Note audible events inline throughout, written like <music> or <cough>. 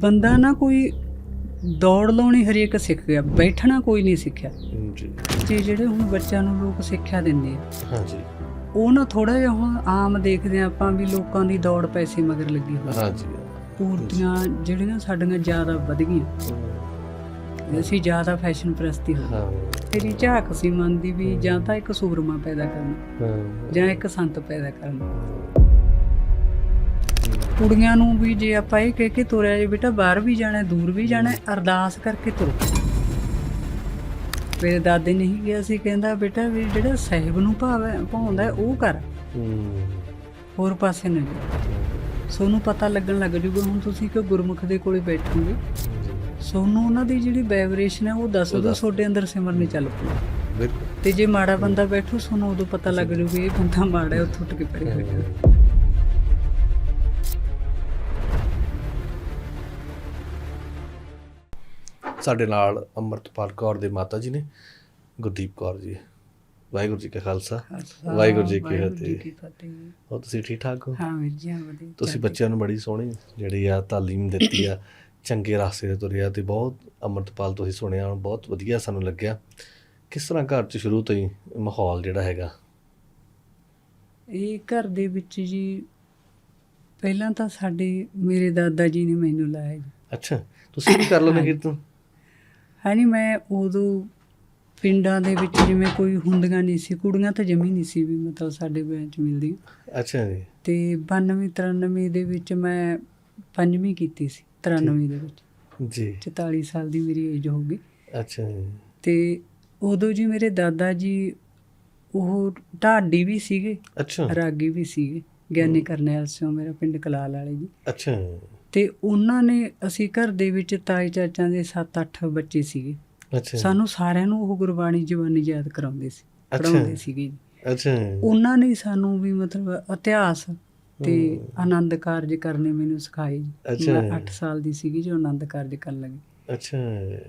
ਬੰਦਾ ਨਾ ਕੋਈ ਦੌੜ ਲਾਉਣੀ ਹਰੇਕ ਸਿੱਖ ਗਿਆ ਬੈਠਣਾ ਕੋਈ ਨਹੀਂ ਸਿੱਖਿਆ। ਜੀ। ਜਿਹੜੇ ਹੁਣ ਬੱਚਿਆਂ ਨੂੰ ਲੋਕ ਸਿੱਖਿਆ ਦਿੰਦੇ ਆ ਹਾਂਜੀ। ਉਹ ਨਾ ਥੋੜਾ ਜਿਹਾ ਹੁਣ ਆਮ ਦੇਖਦੇ ਆ ਆਪਾਂ ਵੀ ਲੋਕਾਂ ਦੀ ਦੌੜ ਪੈਸੇ ਮਗਰ ਲੱਗੀ ਹੋਈ। ਹਾਂਜੀ। ਪੂਰਤੀਆਂ ਜਿਹੜੀਆਂ ਸਾਡੀਆਂ ਜ਼ਿਆਦਾ ਵਧ ਗਈਆਂ। ਅਸੀਂ ਜ਼ਿਆਦਾ ਫੈਸ਼ਨ ਪ੍ਰਸਤੀ ਹੋ ਹਾਂ। ਤੇਰੀ ਝਾਕ ਸੀ ਮਨ ਦੀ ਵੀ ਜਾਂ ਤਾਂ ਇੱਕ ਸੂਰਮਾ ਪੈਦਾ ਕਰਨਾ ਹਾਂ। ਜਾਂ ਇੱਕ ਸੰਤ ਪੈਦਾ ਕਰਨਾ। ਕੁੜੀਆਂ ਨੂੰ ਵੀ ਜੇ ਆਪਾਂ ਇਹ ਕਹਿ ਕੇ ਤੁਰਿਆ ਜੇ ਬੇਟਾ ਬਾਹਰ ਵੀ ਜਾਣਾ ਦੂਰ ਵੀ ਜਾਣਾ ਅਰਦਾਸ ਕਰਕੇ ਤੁਰੋ। ਮੇਰੇ ਦਾਦੇ ਨੇ ਹੀ ਕਿਹਾ ਸੀ ਕਹਿੰਦਾ ਬੇਟਾ ਵੀ ਜਿਹੜਾ ਸਾਹਿਬ ਨੂੰ ਭਾਵ ਭਾਉਂਦਾ ਉਹ ਕਰ। ਹੋਰ ਪਾਸੇ ਨਾ ਜਾ। ਸੋਨੂੰ ਪਤਾ ਲੱਗਣ ਲੱਗ ਜੂਗਾ ਹੁਣ ਤੁਸੀਂ ਕਿ ਗੁਰਮੁਖ ਦੇ ਕੋਲੇ ਬੈਠੋਗੇ? ਸੋਨੂੰ ਉਹਨਾਂ ਦੀ ਜਿਹੜੀ ਵਾਈਬ੍ਰੇਸ਼ਨ ਹੈ ਉਹ ਦੱਸ ਦੋ ਤੁਹਾਡੇ ਅੰਦਰ ਸਿਮਰਨੇ ਚੱਲ ਪਊ ਬਿਲਕੁਲ। ਤੇ ਜੇ ਮਾੜਾ ਬੰਦਾ ਬੈਠੂ ਸੋਨੂੰ ਉਦੋਂ ਪਤਾ ਲੱਗ ਜੂ ਵੀ ਇਹ ਬੰਦਾ ਮਾੜਾ ਹੈ ਉੱਥੋਂ ਉੱਠ ਕੇ ਪਰੇ ਹੋ। ਸਾਡੇ ਨਾਲ ਅੰਮ੍ਰਿਤਪਾਲ ਕੌਰ ਦੇ ਮਾਤਾ ਜੀ ਨੇ ਗੁਰਦੀਪ ਕੌਰ ਜੀ। ਵਾਹਿਗੁਰੂ ਜੀ ਕਾ ਖਾਲਸਾ। ਵਾਹਿਗੁਰੂ ਜੀ ਕੀ ਫਤਿਹ। ਹੋਰ ਤੁਸੀਂ ਠੀਕ ਠਾਕ ਹੋ? ਹਾਂ ਵੀਰ ਜੀ ਹਾਂ ਵਧੀਆ। ਤੁਸੀਂ ਬੱਚਿਆਂ ਨੂੰ ਬੜੀ ਸੋਹਣੀ ਜਿਹੜੀ ਆ ਤਾਲੀਮ ਦਿੱਤੀ ਆ ਚੰਗੇ ਰਸਤੇ ਤੇ ਤੁਰਿਆ ਤੇ ਬਹੁਤ ਅੰਮ੍ਰਿਤਪਾਲ ਤੁਸੀਂ ਸੁਣਿਆ ਬਹੁਤ ਵਧੀਆ ਸਾਨੂੰ ਲੱਗਿਆ। ਕਿਸ ਤਰ੍ਹਾਂ ਘਰ 'ਚ ਸ਼ੁਰੂ ਤੋਂ ਹੀ ਮਾਹੌਲ ਜਿਹੜਾ ਹੈਗਾ? ਇਹ ਘਰ ਦੇ ਵਿੱਚ ਜੀ ਪਹਿਲਾਂ ਤਾਂ ਸਾਡੇ ਮੇਰੇ ਦਾਦਾ ਜੀ ਨੇ ਮੈਨੂੰ ਲਾਇਆ ਜੀ। ਅੱਛਾ ਤੁਸੀਂ ਵੀ ਕਰ ਲੈਂਦੇ ਕੀਰਤਨ? ਹਾਂਜੀ ਮੈਂ ਉਦੋਂ ਪਿੰਡਾਂ ਦੇ ਵਿੱਚ ਜਿਵੇਂ ਕੋਈ ਹੁੰਦੀਆਂ ਨਹੀਂ ਸੀ ਕੁੜੀਆਂ ਤਾਂ ਜਮੀ ਨਹੀਂ ਸੀ ਵੀ ਮਤਲਬ ਸਾਡੇ ਬੈਂਚ ਮਿਲਦੀਆਂ ਅੱਛਾ ਜੀ। ਤੇ 92 93 ਦੇ ਵਿੱਚ ਮੈਂ ਪੰਜਵੀਂ ਕੀਤੀ ਸੀ 93 ਦੇ ਵਿੱਚ। ਜੀ। 44 ਸਾਲ ਦੀ ਮੇਰੀ ਏਜ ਹੋ ਗਈ। ਅੱਛਾ ਜੀ। ਤੇ ਉਦੋਂ ਜੀ ਮੇਰੇ ਦਾਦਾ ਜੀ ਉਹ ਢਾਡੀ ਵੀ ਸੀਗੇ ਅੱਛਾ। ਰਾਗੀ ਵੀ ਸੀਗੇ ਗਿਆਨੀ ਕਰਨੈਲ ਸਿੰਘ ਮੇਰਾ ਪਿੰਡ ਕਲਾਲ ਵਾਲੇ ਜੀ। ਅੱਛਾ। ਤੇ ਉਹਨਾਂ ਨੇ ਅਸੀਂ ਘਰ ਦੇ ਵਿੱਚ ਤਾਈ ਚਾਚਾਂ ਦੇ 7-8 ਬੱਚੇ ਸੀਗੇ। ਅੱਛਾ। ਸਾਨੂੰ ਸਾਰਿਆਂ ਨੂੰ ਉਹ ਗੁਰਬਾਣੀ ਜ਼ਬਾਨੀ ਯਾਦ ਕਰਾਉਂਦੇ ਸੀ। ਪੜਾਉਂਦੇ ਸੀਗੇ। ਅੱਛਾ। ਉਹਨਾਂ ਨੇ ਸਾਨੂੰ ਵੀ ਮਤਲਬ ਇਤਿਹਾਸ ਤੇ ਆਨੰਦ ਕਾਰਜ ਕਰਨੇ ਮੈਨੂੰ ਸਿਖਾਏ ਅੱਛਾ। ਮੈਂ 8 ਸਾਲ ਦੀ ਸੀਗੀ ਜੋ ਆਨੰਦ ਕਾਰਜ ਕਰਨ ਲੱਗੀ। ਅੱਛਾ।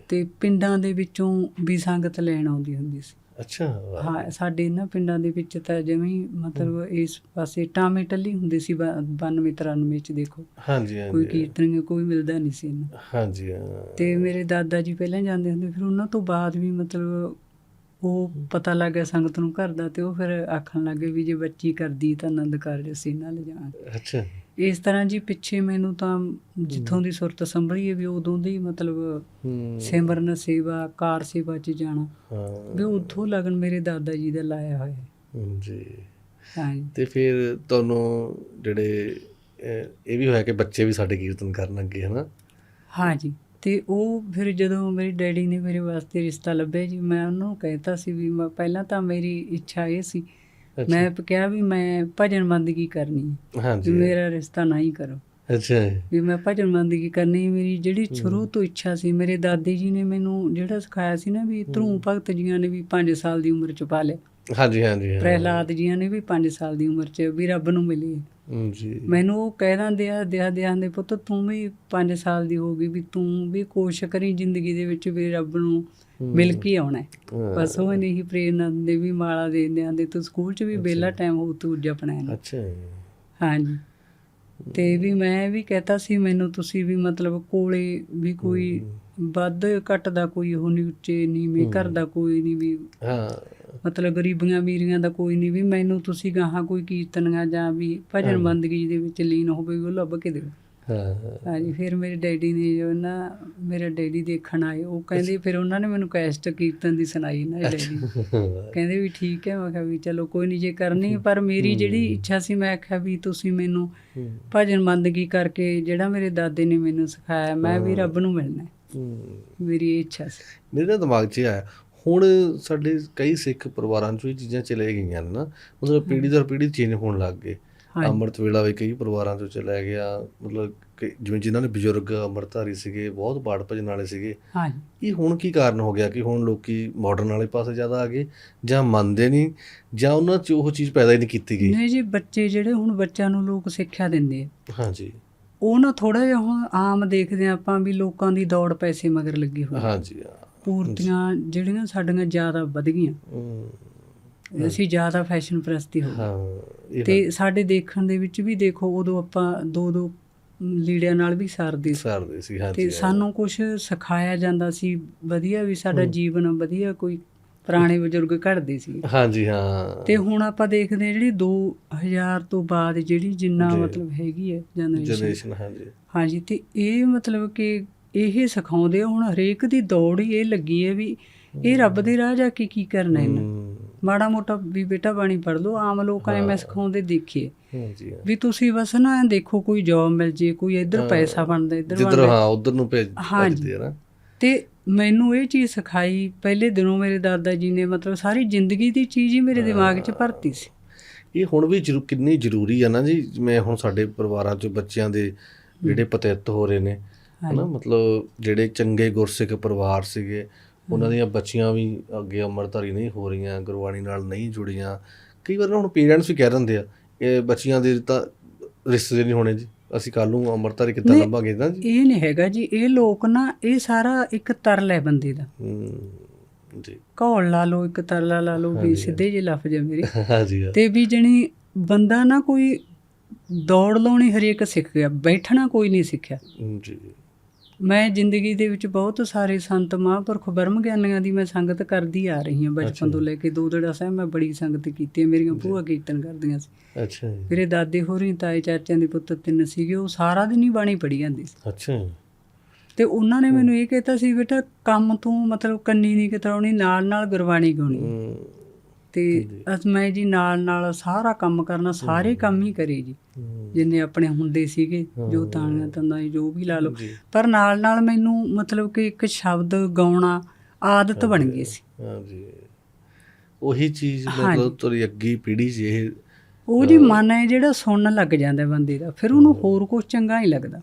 ਤੇ ਪਿੰਡਾਂ ਦੇ ਵਿੱਚੋਂ ਵੀ ਸੰਗਤ ਲੈਣ ਆਉਂਦੀ ਹੁੰਦੀ ਸੀ। ਅੱਛਾ। ਹਾਂ ਸਾਡੇ ਇਹਨਾਂ ਪਿੰਡਾਂ ਦੇ ਵਿੱਚ ਤਾਂ ਜਿਵੇਂ ਹੀ ਮਤਲਬ ਇਸ ਪਾਸੇ ਟਾਮੇ ਟੱਲੀ ਹੁੰਦੇ ਸੀ 92 93 ਚ ਦੇਖੋ। ਹਾਂਜੀ ਕੋਈ ਹਾਂਜੀ ਕੀਰਤਨ ਕੋਈ ਮਿਲਦਾ ਨਹੀਂ ਸੀ ਇਹਨਾਂ। ਹਾਂਜੀ ਹਾਂ। ਤੇ ਮੇਰੇ ਦਾਦਾ ਜੀ ਪਹਿਲਾਂ ਜਾਂਦੇ ਹੁੰਦੇ ਫਿਰ ਉਹਨਾਂ ਤੋਂ ਬਾਅਦ ਵੀ ਮਤਲਬ ਉਹ ਪਤਾ ਲੱਗ ਗਿਆ ਸੰਗਤ ਨੂੰ ਘਰ ਦਾ ਤੇ ਉਹ ਫਿਰ ਆਖਣ ਲੱਗੇ ਵੀ ਜੇ ਬੱਚੀ ਕਰਦੀ ਤਾਂ ਆਨੰਦ ਕਾਰਜ ਅਸੀਂ ਨਾਲ ਜਾਣ ਅੱਛਾ। ਇਸ ਤਰ੍ਹਾਂ ਜੀ ਪਿੱਛੇ ਮੈਨੂੰ ਤਾਂ ਜਿੱਥੋਂ ਦੀ ਸੁਰਤ ਸੰਭਲੀ ਹੈ ਵੀ ਉਦੋਂ ਦੀ ਮਤਲਬ ਹੂੰ। ਸਿਮਰਨ ਸੇਵਾ ਕਾਰ ਸੇਵਾ ਚ ਜਾਣਾ। ਹਾਂ। ਵੀ ਉੱਥੋਂ ਲਗਨ ਮੇਰੇ ਦਾਦਾ ਜੀ ਦਾ ਲਾਇਆ ਹੋਇਆ ਹੈ। ਜੀ। ਹਾਂਜੀ ਤੇ ਫਿਰ ਤੁਹਾਨੂੰ ਜਿਹੜੇ ਇਹ ਵੀ ਹੋਇਆ ਕਿ ਬੱਚੇ ਵੀ ਸਾਡੇ ਕੀਰਤਨ ਕਰਨ ਲੱਗੇ ਹਨਾ? ਹਾਂਜੀ ਤੇ ਉਹ ਫਿਰ ਜਦੋਂ ਮੇਰੇ ਡੈਡੀ ਨੇ ਮੇਰੇ ਵਾਸਤੇ ਰਿਸ਼ਤਾ ਲੱਭਿਆ ਜੀ ਮੈਂ ਉਹਨੂੰ ਕਹਿਤਾ ਸੀ ਵੀ ਮੈਂ ਪਹਿਲਾਂ ਤਾਂ ਮੇਰੀ ਇੱਛਾ ਇਹ ਸੀ। ਮੈਂ ਕਿਹਾ ਵੀ ਮੈਂ ਭਜਨ ਬੰਦਗੀ ਕਰਨੀ ਹੈ। ਹਾਂਜੀ। ਮੇਰਾ ਰਿਸ਼ਤਾ ਨਾ ਹੀ ਕਰੋ। ਅੱਛਾ ਵੀ ਮੈਂ ਭਜਨ ਬੰਦਗੀ ਕਰਨੀ। ਮੇਰੀ ਜਿਹੜੀ ਸ਼ੁਰੂ ਤੋਂ ਇੱਛਾ ਸੀ ਮੇਰੇ ਦਾਦੀ ਜੀ ਨੇ ਮੈਨੂੰ ਜਿਹੜਾ ਸਿਖਾਇਆ ਸੀ ਨਾ ਵੀ ਧਰੂ ਭਗਤ ਜੀਆਂ ਨੇ ਵੀ 5 ਸਾਲ ਦੀ ਉਮਰ ਚ ਪਾ ਲਿਆ। ਹਾਂਜੀ ਹਾਂਜੀ। ਪ੍ਰਹਿਲਾਦ ਜੀਆਂ ਨੇ ਵੀ 5 ਸਾਲ ਦੀ ਉਮਰ ਚ ਵੀ ਰੱਬ ਨੂੰ ਮਿਲੇ। ਜੀ। ਮੈਨੂੰ ਉਹ ਕਹਿ ਦਿੰਦੇ ਆ ਦਿਆ ਦਿਆਂ ਦੇ ਪੁੱਤ ਤੂੰ ਵੀ 5 ਸਾਲ ਦੀ ਹੋ ਗਈ ਵੀ ਤੂੰ ਵੀ ਕੋਸ਼ਿਸ਼ ਕਰੀ ਜ਼ਿੰਦਗੀ ਦੇ ਵਿੱਚ ਵੀ ਰੱਬ ਨੂੰ ਮਿਲ ਕੇ ਆਉਣਾ। ਬਸ ਉਹ ਨਹੀਂ ਪ੍ਰੇਰਨਾ ਦਿੰਦੇ ਵੀ ਮਾਲਾ ਦੇ ਦਿੰਦੇ ਆਂਦੇ ਤੂੰ ਸਕੂਲ 'ਚ ਵੀ ਬੇਲਾ ਟਾਈਮ ਹੋ ਤੂੰ ਜਪਣਾ ਹੈ ਅੱਛਾ ਹਾਂਜੀ। ਤੇ ਵੀ ਮੈਂ ਵੀ ਕਹਤਾ ਸੀ ਮੈਨੂੰ ਤੁਸੀਂ ਵੀ ਮਤਲਬ ਕੋਲੇ ਵੀ ਕੋਈ ਵੱਧ ਘੱਟ ਦਾ ਕੋਈ ਉਹ ਨਹੀਂ ਉੱਚੇ ਨੀਵੇਂ ਘਰ ਦਾ ਕੋਈ ਨਹੀਂ ਵੀ ਹਾਂ। ਮਤਲਬ ਗਰੀਬੀਆਂ ਅਮੀਰੀਆਂ ਦਾ ਕੋਈ ਨਹੀਂ ਵੀ ਮੈਨੂੰ ਤੁਸੀਂ ਗਾਹਾਂ ਕੋਈ ਕੀਰਤਨੀਆਂ ਜਾਂ ਵੀ ਭਜਨ ਬੰਦਗੀ ਦੇ ਵਿੱਚ ਲੀਨ ਹੋਵੇ ਉਹ ਲੱਭ ਕੇ ਦਿਓ। ਹਾਂ। ਹਾਂਜੀ ਫਿਰ ਮੇਰੇ ਡੈਡੀ ਨੇ ਜੋ ਨਾ ਮੇਰੇ ਡੈਡੀ ਦੇਖਣ ਆਏ ਉਹ ਕਹਿੰਦੇ ਫਿਰ ਉਹਨਾਂ ਨੇ ਮੈਨੂੰ ਕੈਸਟ ਕੀਰਤਨ ਦੀ ਸੁਣਾਈ ਨਾ ਡੈਡੀ ਕਹਿੰਦੇ ਵੀ ਠੀਕ ਹੈ ਮੈਂ ਕਿਹਾ ਵੀ ਚਲੋ ਕੋਈ ਨਹੀਂ ਜੇ ਕਰਨੀ ਪਰ ਮੇਰੀ ਜਿਹੜੀ ਇੱਛਾ ਸੀ ਮੈਂ ਆਖਿਆ ਵੀ ਤੁਸੀਂ ਮੈਨੂੰ ਭਜਨ ਬੰਦਗੀ ਕਰਕੇ ਜਿਹੜਾ ਮੇਰੇ ਦਾਦੇ ਨੇ ਮੈਨੂੰ ਸਿਖਾਇਆ ਮੈਂ ਵੀ ਰੱਬ ਨੂੰ ਮਿਲਣਾ। ਮੇਰੀ ਇੱਛਾ ਸੀ। ਮੇਰੇ ਦਿਮਾਗ 'ਚ ਆਇਆ ਹੁਣ ਸਾਡੇ ਕਈ ਸਿੱਖ ਪਰਿਵਾਰਾਂ 'ਚ ਇਹ ਚੀਜ਼ਾਂ ਚਲੇ ਗਈਆਂ ਨੇ ਨਾ ਮਤਲਬ ਪੀੜ੍ਹੀ ਦਰ ਪੀੜ੍ਹੀ ਚੇਂਜ ਹੋਣ ਲੱਗ ਗਏ। ਅੰਮ੍ਰਿਤ ਵੇਲਾ ਵੀ ਕਈ ਪਰਿਵਾਰਾਂ 'ਚੋਂ ਚਲਾ ਗਿਆ ਮਤਲਬ ਜਿਵੇਂ ਜਿਨ੍ਹਾਂ ਨੇ ਬਜ਼ੁਰਗ ਅੰਮ੍ਰਿਤਧਾਰੀ ਸੀਗੇ ਬਹੁਤ ਪਾਠ ਭਜਨ ਵਾਲੇ ਸੀਗੇ। ਹਾਂਜੀ। ਇਹ ਹੁਣ ਕੀ ਕਾਰਨ ਹੋ ਗਿਆ ਕਿ ਹੁਣ ਲੋਕੀ ਮਾਡਰਨ ਵਾਲੇ ਪਾਸੇ ਜ਼ਿਆਦਾ ਆ ਗਏ ਜਾਂ ਮੰਨਦੇ ਨਹੀਂ ਜਾਂ ਉਹਨਾਂ 'ਚ ਉਹ ਚੀਜ਼ ਪੈਦਾ ਹੀ ਨਹੀਂ ਕੀਤੀ ਗਈ? ਨਹੀਂ ਜੀ ਬੱਚੇ ਜਿਹੜੇ ਹੁਣ ਬੱਚਿਆਂ ਨੂੰ ਲੋਕ ਸਿੱਖਿਆ ਦਿੰਦੇ ਆ। ਹਾਂਜੀ। ਉਹ ਨਾ ਥੋੜਾ ਜਿਹਾ ਹੁਣ ਆਮ ਦੇਖਦੇ ਆਪਾਂ ਵੀ ਲੋਕਾਂ ਦੀ ਦੌੜ ਪੈਸੇ ਮਗਰ ਲੱਗੀ ਹੋਈ। ਹਾਂਜੀ। ਪੂਰਤੀਆਂ ਜਿਹੜੀਆਂ ਸਾਡੀਆਂ ਜ਼ਿਆਦਾ ਵਧ ਗਈਆਂ। ਅਸੀਂ ਜ਼ਿਆਦਾ ਫੈਸ਼ਨ ਪ੍ਰਸਤੀ ਹੋ ਗਏ ਤੇ ਸਾਡੇ ਦੇਖਣ ਦੇ ਵਿੱਚ ਵੀ ਦੇਖੋ ਉਦੋਂ ਆਪਾਂ ਦੋ ਦੋ ਲੀੜਿਆਂ ਨਾਲ ਵੀ ਸਰਦੀ ਸੀ। ਸਰਦੇ ਸੀ ਹਾਂਜੀ ਤੇ ਸਾਨੂੰ ਕੁਝ ਸਿਖਾਇਆ ਜਾਂਦਾ ਸੀ ਵਧੀਆ ਵੀ ਸਾਡਾ ਜੀਵਨ ਵਧੀਆ ਕੋਈ ਪੁਰਾਣੇ ਬਜ਼ੁਰਗ ਘੜਦੇ ਸੀ। ਹਾਂਜੀ ਹਾਂ। ਤੇ ਹੁਣ ਆਪਾਂ ਦੇਖਦੇ ਹਾਂ ਜਿਹੜੀ 2000 ਤੋਂ ਬਾਅਦ ਜਿਹੜੀ ਜਿੰਨਾ। ਮਤਲਬ ਹੈਗੀ ਹੈ ਜਨਰੇਸ਼ਨ ਹਾਂਜੀ। ਹਾਂਜੀ ਤੇ ਇਹ ਮਤਲਬ ਕਿ ਇਹ ਸਿਖਾਉਂਦੇ ਹੁਣ ਹਰੇਕ ਦੀ ਦੌੜ ਹੀ ਇਹ ਲੱਗੀ ਹੈ ਵੀ ਇਹ ਰੱਬ ਦੇ ਰਾਹ ਜਾ ਕੇ ਕੀ ਕਰਨਾ ਹਮ, ਮਾੜਾ ਮੋਟਾ ਵੀ ਬੇਟਾ ਬਾਣੀ ਪੜ ਲਓ ਆਮ ਲੋਕਾਂ ਐਵੇਂ ਸਿਖਾਉਂਦੇ ਦੇਖੀਏ। ਹਾਂ। ਵੀ ਤੁਸੀਂ ਬਸ ਨਾ ਦੇਖੋ ਕੋਈ ਜੌਬ ਮਿਲ ਜੇ ਕੋਈ ਇੱਧਰ ਹਾਂ। ਪੈਸਾ ਬਣਦਾ ਇੱਧਰ ਜਿੱਧਰ ਹਾਂ ਉਧਰ ਨੂੰ ਭੇਜ ਆ ਨਾ। ਤੇ ਮੈਨੂੰ ਇਹ ਚੀਜ਼ ਸਿਖਾਈ ਪਹਿਲੇ ਦਿਨੋਂ ਮੇਰੇ ਦਾਦਾ ਜੀ ਨੇ ਮਤਲਬ ਸਾਰੀ ਜ਼ਿੰਦਗੀ ਦੀ ਚੀਜ਼ ਹੀ ਮੇਰੇ ਦਿਮਾਗ 'ਚ ਭਰਤੀ ਸੀ। ਇਹ ਹੁਣ ਵੀ ਜ਼ਰੂ ਕਿੰਨੀ ਜ਼ਰੂਰੀ ਆ ਨਾ ਜੀ ਜਿਵੇਂ ਹੁਣ ਸਾਡੇ ਪਰਿਵਾਰਾਂ 'ਚ ਬੱਚਿਆਂ ਦੇ ਜਿਹੜੇ ਪਤਿਤ ਹੋ ਰਹੇ ਨੇ ਹਨਾ ਮਤਲਬ ਜਿਹੜੇ ਚੰਗੇ ਗੁਰਸਿੱਖ ਪਰਿਵਾਰ ਸੀਗੇ ਉਹਨਾਂ ਦੀਆਂ ਬੱਚੀਆਂ ਵੀ ਅੱਗੇ ਅੰਮ੍ਰਿਤਧਾਰੀ ਨਹੀਂ ਹੋ ਰਹੀਆਂ ਗੁਰਬਾਣੀ ਨਾਲ ਨਹੀਂ ਜੁੜੀਆਂ। ਕਈ ਵਾਰ ਹੁਣ ਪੇਰੈਂਟਸ ਵੀ ਕਹਿ ਦਿੰਦੇ ਆ ਇਹ ਬੱਚੀਆਂ ਦੇ ਤਾਂ ਰਿਸ਼ਤੇ ਨਹੀਂ ਹੋਣੇ ਜੀ। ਅਸੀਂ ਕੱਲ ਨੂੰ ਅੰਮ੍ਰਿਤਧਾਰੀ ਕਿੱਦਾਂ ਨਾ ਜੀ? ਇਹ ਨਹੀਂ ਹੈਗਾ ਜੀ ਇਹ ਲੋਕ ਨਾ ਇਹ ਸਾਰਾ ਇੱਕ ਤਰਲ ਹੈ ਬੰਦੇ ਦਾ। ਜੀ। ਘੋਲ ਲਾ ਲਓ ਇੱਕ ਤਰਲਾ ਲਾ ਲਓ ਵੀ ਸਿੱਧੇ ਜਿਹੇ ਲਫ਼ਜ਼ ਆ ਮੇਰੇ। <laughs> ਹਾਂਜੀ ਹਾਂ। ਤੇ ਵੀ ਜਣੀ ਬੰਦਾ ਨਾ ਕੋਈ ਦੌੜ ਲਾਉਣੀ ਹਰੇਕ ਸਿੱਖ ਗਿਆ ਬੈਠਣਾ ਕੋਈ ਨਹੀਂ ਸਿੱਖਿਆ। ਜੀ। ਮੈਂ ਜ਼ਿੰਦਗੀ ਦੇ ਵਿੱਚ ਬਹੁਤ ਸਾਰੇ ਸੰਤ ਮਹਾਂਪੁਰਖ ਬ੍ਰਹਮ ਗਿਆਨੀਆਂ ਦੀ ਮੈਂ ਸੰਗਤ ਕਰਦੀ ਆ ਰਹੀ ਹਾਂ ਬਚਪਨ ਤੋਂ ਲੈ ਕੇ ਦੋ ਦੜਾ ਸਾਹਿਬ ਮੈਂ ਬੜੀ ਸੰਗਤ ਕੀਤੀ ਹੈ ਮੇਰੀਆਂ ਭੂਆ ਕੀਰਤਨ ਕਰਦੀਆਂ ਸੀ। ਅੱਛਾ ਜੀ। ਮੇਰੇ ਦਾਦੇ ਹੋਰੀ ਤਾਏ ਚਾਚਿਆਂ ਦੇ ਪੁੱਤ ਤਿੰਨ ਸੀਗੇ ਉਹ ਸਾਰਾ ਦਿਨ ਹੀ ਬਾਣੀ ਪੜੀ ਜਾਂਦੀ ਸੀ। ਅੱਛਾ ਤੇ ਉਹਨਾਂ ਨੇ ਮੈਨੂੰ ਇਹ ਕਹਿਤਾ ਸੀ ਬੇਟਾ ਕੰਮ ਤੂੰ ਮਤਲਬ ਕੰਨੀ ਨਹੀਂ ਕਤਰਾਉਣੀ ਨਾਲ ਨਾਲ ਗੁਰਬਾਣੀ ਗਾਉਣੀ। ਤੇ ਅਸ ਮੈਂ ਜੀ ਨਾਲ ਨਾਲ ਸਾਰਾ ਕੰਮ ਕਰਨਾ ਸਾਰੇ ਕੰਮ ਹੀ ਕਰੇ ਜੀ। ਜਿੰਨੇ ਆਪਣੇ ਹੁੰਦੇ ਸੀਗੇ ਜੋ ਤਾਣੀਆਂ ਤੰਦਾਂ ਜੋ ਵੀ ਲਾ ਲਓ। ਜੀ। ਪਰ ਨਾਲ ਨਾਲ ਮੈਨੂੰ ਮਤਲਬ ਕਿ ਇੱਕ ਸ਼ਬਦ ਗਾਉਣਾ ਆਦਤ ਬਣ ਗਈ ਸੀ। ਹਾਂਜੀ। ਉਹੀ ਚੀਜ਼ ਮਤਲਬ ਤੁਹਾਡੀ ਅੱਗੀ 'ਚ ਇਹ। ਉਹ ਜੀ ਮਨ ਹੈ ਜਿਹੜਾ ਸੁਣਨ ਲੱਗ ਜਾਂਦਾ ਬੰਦੇ ਦਾ। ਫਿਰ ਉਹਨੂੰ ਹੋਰ ਕੁਝ ਚੰਗਾ ਨਹੀਂ ਲੱਗਦਾ।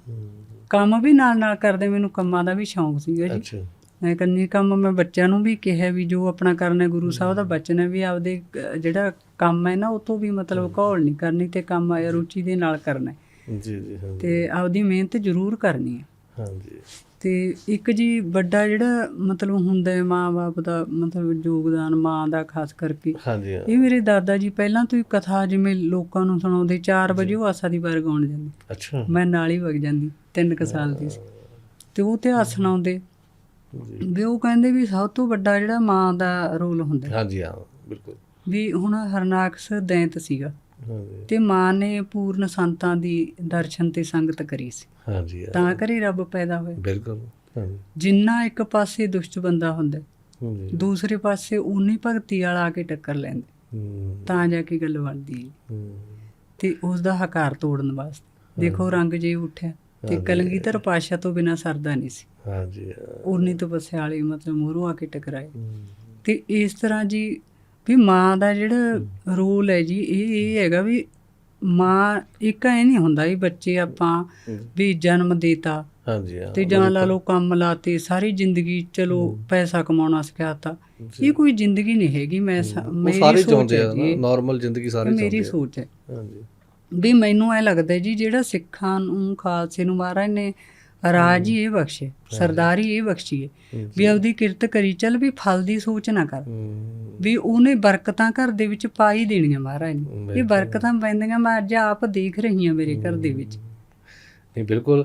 ਕੰਮ ਵੀ ਨਾਲ ਨਾਲ ਕਰਦੇ ਮੈਨੂੰ ਕੰਮਾਂ ਦਾ ਵੀ ਸ਼ੌਂਕ ਸੀਗਾ ਜੀ। ਅੱਛਾ। ਮੈਂ ਕੰਨੀ ਕੰਮ ਮੈਂ ਬੱਚਿਆਂ ਨੂੰ ਵੀ ਕਿਹਾ ਵੀ ਜੋ ਆਪਣਾ ਕਰਨਾ ਹੈ, ਗੁਰੂ ਸਾਹਿਬ ਦਾ ਬਚਨ ਹੈ ਵੀ ਆਪਦੇ ਜਿਹੜਾ ਕੰਮ ਹੈ ਨਾ ਉਹ ਤੋਂ ਵੀ ਮਤਲਬ ਘੋਲ ਨਹੀਂ ਕਰਨੀ ਤੇ ਕੰਮ ਆ ਰੁਚੀ ਦੇ ਨਾਲ ਕਰਨਾ ਹੈ। ਜੀ ਜੀ ਹਾਂਜੀ। ਤੇ ਆਪਦੀ ਮਿਹਨਤ ਜ਼ਰੂਰ ਕਰਨੀ ਹੈ। ਹਾਂਜੀ। ਤੇ ਇੱਕ ਜੀ ਵੱਡਾ ਜਿਹੜਾ ਮਤਲਬ ਹੁੰਦਾ ਹੈ ਮਾਂ-ਬਾਪ ਦਾ ਮਤਲਬ ਯੋਗਦਾਨ ਮਾਂ ਦਾ ਖਾਸ ਕਰਕੇ ਹਾਂਜੀ ਹਾਂ। ਇਹ ਮੇਰੇ ਦਾਦਾ ਜੀ ਪਹਿਲਾਂ ਤੋਂ ਹੀ ਕਥਾ ਜਿਵੇਂ ਲੋਕਾਂ ਨੂੰ ਸੁਣਾਉਂਦੇ 4 ਵਜੇ ਉਹ ਆਸਾ ਦੀ ਵਾਰ ਗਾਉਣ ਜਾਂਦੇ। ਅੱਛਾ। ਮੈਂ ਨਾਲ ਹੀ ਵਗ ਜਾਂਦੀ 3 ਕੁ ਸਾਲ ਦੀ ਸੀ। ਤੇ ਉਹ ਇਤਿਹਾਸ ਸੁਣਾਉਂਦੇ। ਵੀ ਉਹ ਕਹਿੰਦੇ ਵੀ ਸਭ ਤੋਂ ਵੱਡਾ ਜਿਹੜਾ ਮਾਂ ਦਾ ਰੋਲ ਹੁੰਦਾ ਹੈ। ਹਾਂਜੀ ਹਾਂ ਬਿਲਕੁਲ। ਵੀ ਹੁਣ ਹਰਨਾਕਸ਼ ਦੈਂਤ ਸੀਗਾ ਹਾਂਜੀ। ਤੇ ਮਾਂ ਨੇ ਪੂਰਨ ਸੰਤਾਂ ਦੀ ਦਰਸ਼ਨ ਤੇ ਸੰਗਤ ਕਰੀ ਸੀ। ਹਾਂਜੀ ਹਾਂ, ਤਾਂ ਕਰੀ ਰੱਬ ਪੈਦਾ ਹੋਇਆ। ਬਿਲਕੁਲ ਹਾਂਜੀ ਜਿੰਨਾ ਇੱਕ ਪਾਸੇ ਦੁਸ਼ਟ ਬੰਦਾ ਹੁੰਦਾ ਦੂਸਰੇ ਪਾਸੇ ਉਨੀ ਭਗਤੀ ਵਾਲਾ ਆ ਕੇ ਟੱਕਰ ਲੈਂਦੇ ਤਾਂ ਜਾ ਕੇ ਗੱਲ ਬਣਦੀ ਤੇ ਉਸ ਦਾ ਹਕਾਰ ਤੋੜਨ ਵਾਸਤੇ। ਦੇਖੋ ਰੰਗ ਜੇ ਉੱਠਿਆ। ਤੇ ਕਲਗੀਧਰ ਪਾਸ਼ਾ ਤੋਂ ਬਿਨਾ ਸਰਦਾ ਨਹੀਂ ਸੀ। ਹਾਂਜੀ ਹਾਂ, ਉਨੀ ਤਪੱਸਿਆ ਵਾਲੇ ਮਤਲਬ ਮੂਹਰੋਂ ਆ ਕੇ ਟਕਰਾਏ। ਤੇ ਇਸ ਤਰ੍ਹਾਂ ਜੀ ਵੀ ਮਾਂ ਦਾ ਜਿਹੜਾ ਰੋਲ ਹੈ ਜੀ ਇਹ ਇਹ ਹੈਗਾ ਵੀ ਮਾਂ ਇੱਕ ਐ ਨਹੀਂ ਹੁੰਦਾ ਵੀ ਬੱਚੇ ਆਪਾਂ ਵੀ ਜਨਮ ਦੇਤਾ ਹਾਂਜੀ ਹਾਂ ਤੇ ਜਾਂ ਲਾ ਲਓ ਕੰਮ ਲਾਤੇ ਸਾਰੀ ਜ਼ਿੰਦਗੀ ਚਲੋ ਪੈਸਾ ਕਮਾਉਣਾ ਸਿਖਾਤਾ। ਇਹ ਕੋਈ ਜ਼ਿੰਦਗੀ ਨਹੀਂ ਹੈਗੀ ਮੈਂ ਮੇਰੀ ਸੋਚ ਹੈ। ਨਾਰਮਲ ਜ਼ਿੰਦਗੀ ਸਾਰੇ ਮੇਰੀ ਸੋਚ ਹੈ। ਹਾਂਜੀ। ਵੀ ਮੈਨੂੰ ਐ ਲੱਗਦਾ ਜੀ ਜਿਹੜਾ ਸਿੱਖਾਂ ਨੂੰ ਖਾਲਸੇ ਨੂੰ ਮਹਾਰਾਜ ਨੇ ਰਾਜ ਹੀ ਇਹ ਬਖਸ਼ੇ ਸਰਦਾਰੀ ਇਹ ਬਖਸ਼ੀ ਹੈ ਵੀ ਆਪਦੀ ਕਿਰਤ ਕਰੀ ਚੱਲ ਵੀ ਫਲ ਦੀ ਸੋਚ ਨਾ ਕਰ। ਵੀ ਉਹਨੇ ਬਰਕਤਾਂ ਘਰ ਦੇ ਵਿੱਚ ਪਾਈ ਦੇਣੀਆਂ ਮਹਾਰਾਜ ਨੇ। ਇਹ। ਬਰਕਤਾਂ ਪੈਂਦੀਆਂ ਮੈਂ ਅੱਜ ਆਪ ਦੇਖ ਰਹੀ ਹਾਂ ਮੇਰੇ ਘਰ ਦੇ ਵਿੱਚ। ਨਹੀਂ ਬਿਲਕੁਲ।